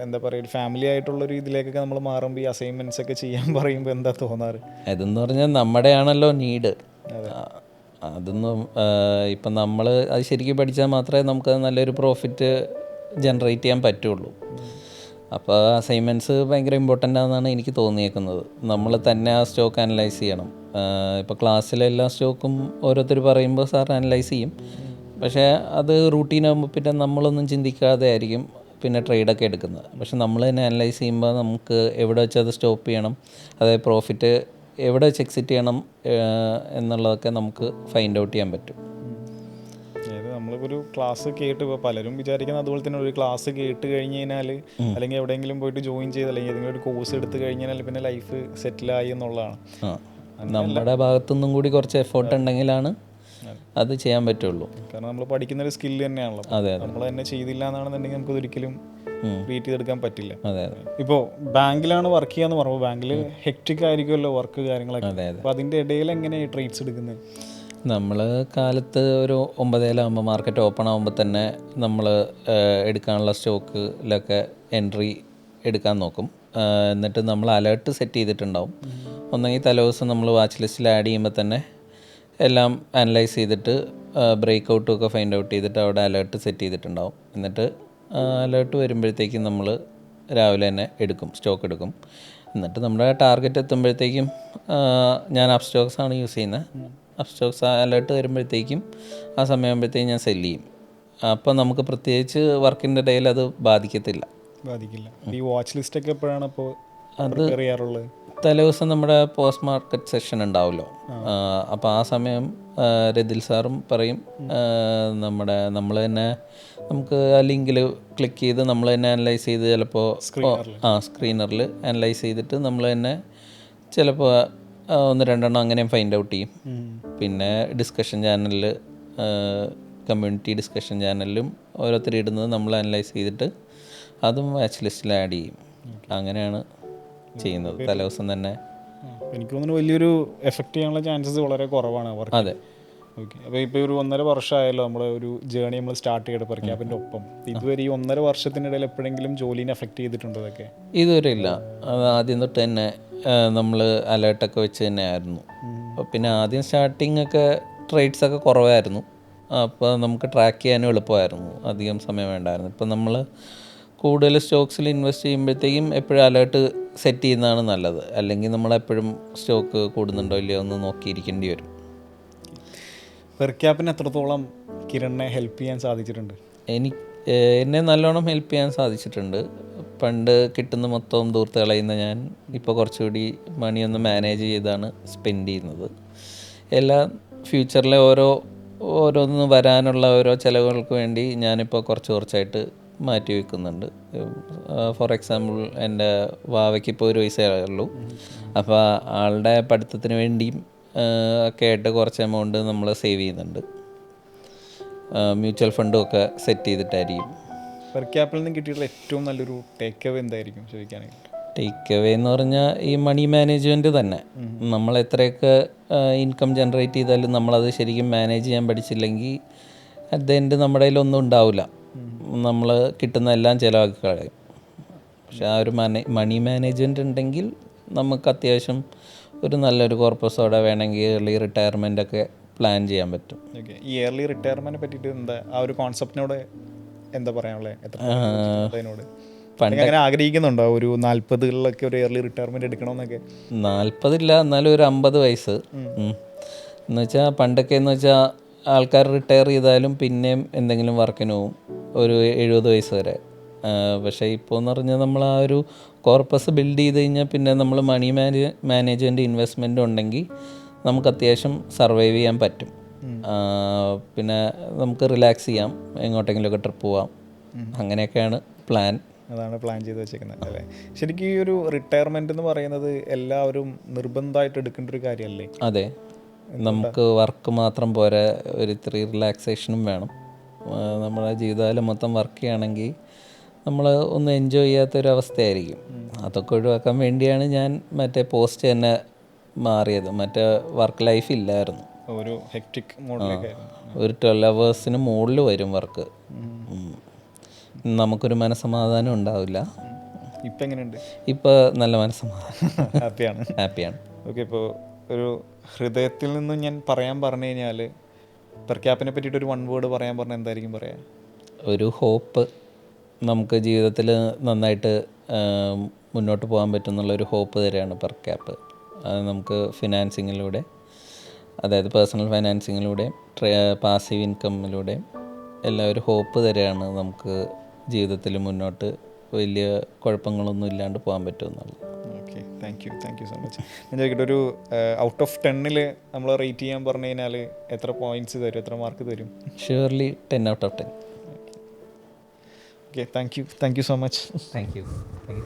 എന്താ പറയുക ഒരു ഫാമിലി ആയിട്ടുള്ളൊരു ഇതിലേക്കൊക്കെ നമ്മൾ മാറുമ്പോൾ ഈ അസൈൻമെന്റ്സ് ഒക്കെ ചെയ്യാൻ പറയുമ്പോൾ എന്താ തോന്നാറ്? ഇതെന്ന് പറഞ്ഞാൽ നമ്മുടെയാണല്ലോ നീഡ്. അതൊന്നും ഇപ്പം നമ്മൾ അത് ശരിക്കും പഠിച്ചാൽ മാത്രമേ നമുക്ക് നല്ലൊരു പ്രോഫിറ്റ് ജനറേറ്റ് ചെയ്യാൻ പറ്റുള്ളൂ. അപ്പോൾ അസൈൻമെന്റ്സ് ഭയങ്കര ഇമ്പോർട്ടന്റ് ആണെന്നാണ് എനിക്ക് തോന്നിയേക്കുന്നത്. നമ്മൾ തന്നെ ആ സ്റ്റോക്ക് അനലൈസ് ചെയ്യണം. ഇപ്പോൾ ക്ലാസ്സിലെ എല്ലാ സ്റ്റോക്കും ഓരോരുത്തർ പറയുമ്പോൾ സാർ അനലൈസ് ചെയ്യും. പക്ഷേ അത് റൂട്ടീൻ ആകുമ്പോൾ പിന്നെ നമ്മളൊന്നും ചിന്തിക്കാതെ ആയിരിക്കും പിന്നെ ട്രേഡൊക്കെ എടുക്കുന്നത്. പക്ഷെ നമ്മൾ തന്നെ അനലൈസ് ചെയ്യുമ്പോൾ നമുക്ക് എവിടെ വെച്ച് അത് സ്റ്റോപ്പ് ചെയ്യണം. അതായത് പ്രോഫിറ്റ് എവിടെ വെച്ച് എക്സിറ്റ് ചെയ്യണം എന്നുള്ളതൊക്കെ നമുക്ക് ഫൈൻഡ് ഔട്ട് ചെയ്യാൻ പറ്റും. ഒരു ക്ലാസ് കേട്ട് ഇപ്പോൾ പലരും വിചാരിക്കുന്നത് അതുപോലെ തന്നെ ഒരു ക്ലാസ് കേട്ട് കഴിഞ്ഞ് കഴിഞ്ഞാൽ അല്ലെങ്കിൽ എവിടെയെങ്കിലും പോയിട്ട് ജോയിൻ ചെയ്ത് അല്ലെങ്കിൽ ഏതെങ്കിലും ഒരു കോഴ്സ് എടുത്ത് കഴിഞ്ഞാൽ പിന്നെ ലൈഫ് സെറ്റിലായി എന്നുള്ളതാണ്. നമ്മുടെ ഭാഗത്തുനിന്നും കൂടി കുറച്ച് എഫേർട്ട് ഉണ്ടെങ്കിലാണ് അത്. ചെയ്യാൻ പറ്റുള്ളൂ. കാരണം നമ്മൾ പഠിക്കുന്ന ഒരു സ്കില്ല് തന്നെയാണല്ലോ. അതെ, നമ്മൾ തന്നെ ചെയ്തില്ല എന്നാണെന്നുണ്ടെങ്കിൽ നമുക്ക് ഒരിക്കലും ക്രിയേറ്റ് ചെയ്തെടുക്കാൻ പറ്റില്ല. ഇപ്പോൾ ബാങ്കിലാണ് വർക്ക് ചെയ്യാന്ന് പറയുമ്പോൾ ബാങ്കിൽ ഹെക്ടിക് ആയിരിക്കുമല്ലോ വർക്ക് കാര്യങ്ങളൊക്കെ. അതെ അതെ. അപ്പോൾ അതിന്റെ ഇടയിൽ എങ്ങനെയാണ് ട്രേഡ്സ് എടുക്കുന്നത് നമ്മൾ കാലത്ത് ഒരു ഒമ്പതേലാകുമ്പോൾ മാർക്കറ്റ് ഓപ്പൺ ആകുമ്പോൾ തന്നെ നമ്മൾ എടുക്കാനുള്ള സ്റ്റോക്കിലൊക്കെ എൻട്രി എടുക്കാൻ നോക്കും. എന്നിട്ട് നമ്മൾ അലേർട്ട് സെറ്റ് ചെയ്തിട്ടുണ്ടാവും. ഒന്നെങ്കിൽ തലേദിവസം നമ്മൾ വാച്ച് ലിസ്റ്റിൽ ആഡ് ചെയ്യുമ്പോൾ തന്നെ എല്ലാം അനലൈസ് ചെയ്തിട്ട് ബ്രേക്ക് ഔട്ടും ഒക്കെ ഫൈൻഡ് ഔട്ട് ചെയ്തിട്ട് അവിടെ അലേർട്ട് സെറ്റ് ചെയ്തിട്ടുണ്ടാവും. എന്നിട്ട് അലേർട്ട് വരുമ്പോഴത്തേക്കും നമ്മൾ രാവിലെ തന്നെ എടുക്കും സ്റ്റോക്ക് എടുക്കും. എന്നിട്ട് നമ്മുടെ ടാർഗറ്റ് എത്തുമ്പോഴത്തേക്കും ഞാൻ അപ് സ്റ്റോക്സ് ആണ് യൂസ് ചെയ്യുന്നത്. അപ് സ്റ്റോക്സ് അലേർട്ട് വരുമ്പോഴത്തേക്കും ആ സമയമാകുമ്പോഴത്തേക്കും ഞാൻ സെല്ല് ചെയ്യും. അപ്പോൾ നമുക്ക് പ്രത്യേകിച്ച് വർക്കിന്റെ ഇടയിൽ അത് ബാധിക്കത്തില്ല. ബാധിക്കില്ല. ഈ വാച്ച് ലിസ്റ്റ് ഒക്കെ എപ്പോഴാണ് അപ്പോൾ ചെയ്യാറുള്ളത്? തലേദിവസം നമ്മുടെ പോസ്റ്റ് മാർക്കറ്റ് സെഷൻ ഉണ്ടാവുമല്ലോ. അപ്പോൾ ആ സമയം രതിൽ സാറും പറയും നമ്മുടെ നമ്മൾ തന്നെ നമുക്ക് ആ ലിങ്കിൽ ക്ലിക്ക് ചെയ്ത് നമ്മൾ തന്നെ അനലൈസ് ചെയ്ത് ചിലപ്പോൾ ആ സ്ക്രീനറിൽ അനലൈസ് ചെയ്തിട്ട് നമ്മൾ തന്നെ ചിലപ്പോൾ ഒന്ന് രണ്ടെണ്ണം അങ്ങനെയും ഫൈൻഡ് ഔട്ട് ചെയ്യും. പിന്നെ ഡിസ്കഷൻ ചാനലിൽ കമ്മ്യൂണിറ്റി ഡിസ്കഷൻ ചാനലിലും ഓരോരുത്തർ ഇടുന്നത് നമ്മൾ അനലൈസ് ചെയ്തിട്ട് അതും വാച്ച് ലിസ്റ്റിൽ ആഡ് ചെയ്യും. അങ്ങനെയാണ് ചെയ്യുന്നത്. തലേദിവസം തന്നെ എനിക്ക് തോന്നുന്നു വലിയൊരു എഫക്റ്റ് ചെയ്യാനുള്ള ചാൻസസ് വളരെ കുറവാണ് അവർക്ക് അതെ. ഓക്കെ. അപ്പോൾ ഇപ്പോൾ ഒരു ഒന്നര വർഷമായല്ലോ നമ്മൾ ഒരു ജേണി നമ്മൾ സ്റ്റാർട്ട് ചെയ്ത് പ്രഖ്യാപിന്റെ ഒപ്പം ഇതുവരെ ഈ ഒന്നര വർഷത്തിനിടയിൽ എപ്പോഴെങ്കിലും ജോലിനെ എഫക്റ്റ് ചെയ്തിട്ടുണ്ടോ അതൊക്കെ ഇതുവരെ ഇല്ല. ആദ്യം തൊട്ട് തന്നെ നമ്മൾ അലേർട്ടൊക്കെ വെച്ച് തന്നെ ആയിരുന്നു. അപ്പോൾ പിന്നെ ആദ്യം സ്റ്റാർട്ടിംഗ് ഒക്കെ ട്രേഡ്സ് ഒക്കെ കുറവായിരുന്നു. അപ്പോൾ നമുക്ക് ട്രാക്ക് ചെയ്യാനും എളുപ്പമായിരുന്നു. അധികം സമയം വേണ്ടായിരുന്നു. ഇപ്പം നമ്മൾ കൂടുതൽ സ്റ്റോക്സിൽ ഇൻവെസ്റ്റ് ചെയ്യുമ്പോഴത്തേക്കും എപ്പോഴും അലേർട്ട് സെറ്റ് ചെയ്യുന്നതാണ് നല്ലത്. അല്ലെങ്കിൽ നമ്മളെപ്പോഴും സ്റ്റോക്ക് കൂടുന്നുണ്ടോ ഇല്ലയോ എന്ന് നോക്കിയിരിക്കേണ്ടി വരും. പെർ ക്യാപ്പിന് എത്രത്തോളം കിരണിനെ ഹെൽപ്പ് ചെയ്യാൻ സാധിച്ചിട്ടുണ്ട്? എനിക്ക് എന്നെ നല്ലോണം ഹെൽപ്പ് ചെയ്യാൻ സാധിച്ചിട്ടുണ്ട്. പണ്ട് കിട്ടുന്ന മൊത്തവും ദൂർത്ത് കളയുന്ന ഞാൻ ഇപ്പോൾ കുറച്ചുകൂടി മണി ഒന്ന് മാനേജ് ചെയ്താണ് സ്പെൻഡ് ചെയ്യുന്നത്. എല്ലാ ഫ്യൂച്ചറിലെ ഓരോ ഓരോന്ന് വരാനുള്ള ഓരോ ചിലവുകൾക്ക് വേണ്ടി ഞാനിപ്പോൾ കുറച്ച് കുറച്ചായിട്ട് മാറ്റി വെക്കുന്നുണ്ട്. ഫോർ എക്സാമ്പിൾ എന്റെ വാവയ്ക്ക് ഇപ്പോൾ ഒരു വയസ്സേ ഉള്ളൂ അപ്പോൾ ആളുടെ പഠിത്തത്തിന് വേണ്ടിയും ഒക്കെ ആയിട്ട് കുറച്ച് എമൗണ്ട് നമ്മൾ സേവ് ചെയ്യുന്നുണ്ട്. മ്യൂച്വൽ ഫണ്ടും ഒക്കെ സെറ്റ് ചെയ്തിട്ടായിരിക്കും. പെർ ക്യാപ്പിൽ നിന്ന് കിട്ടിയിട്ടുള്ള ഏറ്റവും നല്ലൊരു ടേക്ക് അവേ എന്തായിരിക്കും ചോദിക്കുകയാണെങ്കിൽ? ടേക്ക് അവേ എന്ന് പറഞ്ഞാൽ ഈ മണി മാനേജ്മെന്റ് തന്നെ. നമ്മൾ എത്രയൊക്കെ ഇൻകം ജനറേറ്റ് ചെയ്താലും നമ്മളത് ശരിക്കും മാനേജ് ചെയ്യാൻ പഠിച്ചില്ലെങ്കിൽ അറ്റ് ദ എൻഡ് നമ്മുടെ കയ്യിലൊന്നും ഉണ്ടാവില്ല. നമ്മൾ കിട്ടുന്ന എല്ലാം ചിലവാക്കി. കളയും പക്ഷെ ആ ഒരു മാനേ മണി മാനേജ്മെന്റ് ഉണ്ടെങ്കിൽ നമുക്ക് അത്യാവശ്യം ഒരു നല്ലൊരു കോർപ്പസോടെ വേണമെങ്കിൽ ഏർലി റിട്ടയർമെന്റ് ഒക്കെ പ്ലാൻ ചെയ്യാൻ പറ്റും. ഈ ഇയർലി റിട്ടയർമെന്റിനെ പറ്റിയിട്ട് എന്താ ആ ഒരു കോൺസെപ്റ്റിനോട് എന്താ പറയാനുള്ളത് അങ്ങനെ ആഗ്രഹിക്കുന്നുണ്ടോ? ഒരു നാല്പതുകളിലൊക്കെ ഒരു ഇയർലി റിട്ടയർമെന്റ് എടുക്കണമെന്നൊക്കെ? നാൽപ്പതില്ല എന്നാലും ഒരു അമ്പത് വയസ്സ്. എന്ന് വെച്ചാൽ പണ്ടൊക്കെ എന്ന് വെച്ചാൽ ആൾക്കാർ റിട്ടയർ ചെയ്താലും പിന്നെയും എന്തെങ്കിലും വർക്കിന് പോവും. ഒരു എഴുപത് വയസ്സ് വരെ. പക്ഷേ ഇപ്പോൾ എന്ന് പറഞ്ഞാൽ നമ്മൾ ആ ഒരു കോർപ്പസ് ബിൽഡ് ചെയ്ത് കഴിഞ്ഞാൽ പിന്നെ നമ്മൾ മണി മാനേജ് മാനേജ്മെന്റ് ഇൻവെസ്റ്റ്മെന്റ് ഉണ്ടെങ്കിൽ നമുക്ക് അത്യാവശ്യം സർവൈവ് ചെയ്യാൻ പറ്റും. പിന്നെ നമുക്ക് റിലാക്സ് ചെയ്യാം. എങ്ങോട്ടെങ്കിലുമൊക്കെ ട്രിപ്പ് പോവാം. അങ്ങനെയൊക്കെയാണ് പ്ലാൻ അതാണ് പ്ലാൻ ചെയ്ത് വെച്ചേക്കുന്നത് അല്ലേ? ശരിക്കും ഈ ഒരു റിട്ടയർമെന്റ് എന്ന് പറയുന്നത് എല്ലാവരും നിർബന്ധമായിട്ട് എടുക്കേണ്ട ഒരു കാര്യമല്ലേ? അതെ. നമുക്ക് വർക്ക് മാത്രം പോരാ ഒരു ഇത്തിരി റിലാക്സേഷനും വേണം. നമ്മളെ നമ്മുടെ ജീവിതകാലം മൊത്തം വർക്ക് ചെയ്യുകയാണെങ്കിൽ നമ്മൾ ഒന്നും എൻജോയ് ചെയ്യാത്തൊരവസ്ഥയായിരിക്കും അതൊക്കെ ഒഴിവാക്കാൻ വേണ്ടിയാണ് ഞാൻ മറ്റേ പോസ്റ്റ് തന്നെ മാറിയത്. മറ്റേ വർക്ക് ലൈഫ് ഇല്ലായിരുന്നു. ഒരു ഹെക്ടിക് ഒരു ട്വൽവ് അവേഴ്സിന് മുകളിൽ വരും വർക്ക് നമുക്കൊരു മനസ്സമാധാനം ഉണ്ടാവില്ല. ഇപ്പം എങ്ങനെയുണ്ട് ഇപ്പോൾ നല്ല മനസ്സമാധാനം. ഹാപ്പിയാണ് ഹാപ്പിയാണ് ഓക്കെ ഇപ്പോൾ ഒരു ഹൃദയത്തിൽ നിന്നും ഞാൻ പറയാൻ പറഞ്ഞു കഴിഞ്ഞാൽ പെർ ക്യാപ്പിനെ പറ്റിയിട്ട് ഒരു വൺ വേർഡ് പറയാൻ പറഞ്ഞാൽ എന്തായിരിക്കും പറയാ? ഒരു ഹോപ്പ് നമുക്ക് ജീവിതത്തിൽ നന്നായിട്ട് മുന്നോട്ട് പോകാൻ പറ്റുന്നുള്ള ഒരു ഹോപ്പ് തരികയാണ് പെർ ക്യാപ്പ് അത് നമുക്ക് ഫിനാൻസിങ്ങിലൂടെ അതായത് പേഴ്സണൽ ഫൈനാൻസിങ്ങിലൂടെ പാസീവ് ഇൻകമ്മിലൂടെ എല്ലാം ഒരു ഹോപ്പ് തരികയാണ് നമുക്ക് ജീവിതത്തിൽ മുന്നോട്ട് വലിയ കുഴപ്പങ്ങളൊന്നും ഇല്ലാണ്ട് പോകാൻ പറ്റുമെന്നുള്ളത് thank you thank you so much ഞാൻ ചോദിക്കട്ടെ ഒരു ഔട്ട് ഓഫ് ടെന്നിൽ നമ്മൾ റേറ്റ് ചെയ്യാൻ പറഞ്ഞു കഴിഞ്ഞാൽ എത്ര പോയിന്റ്സ് തരും എത്ര മാർക്ക് തരും? Surely ten out of ten okay thank you thank you so much thank you thank you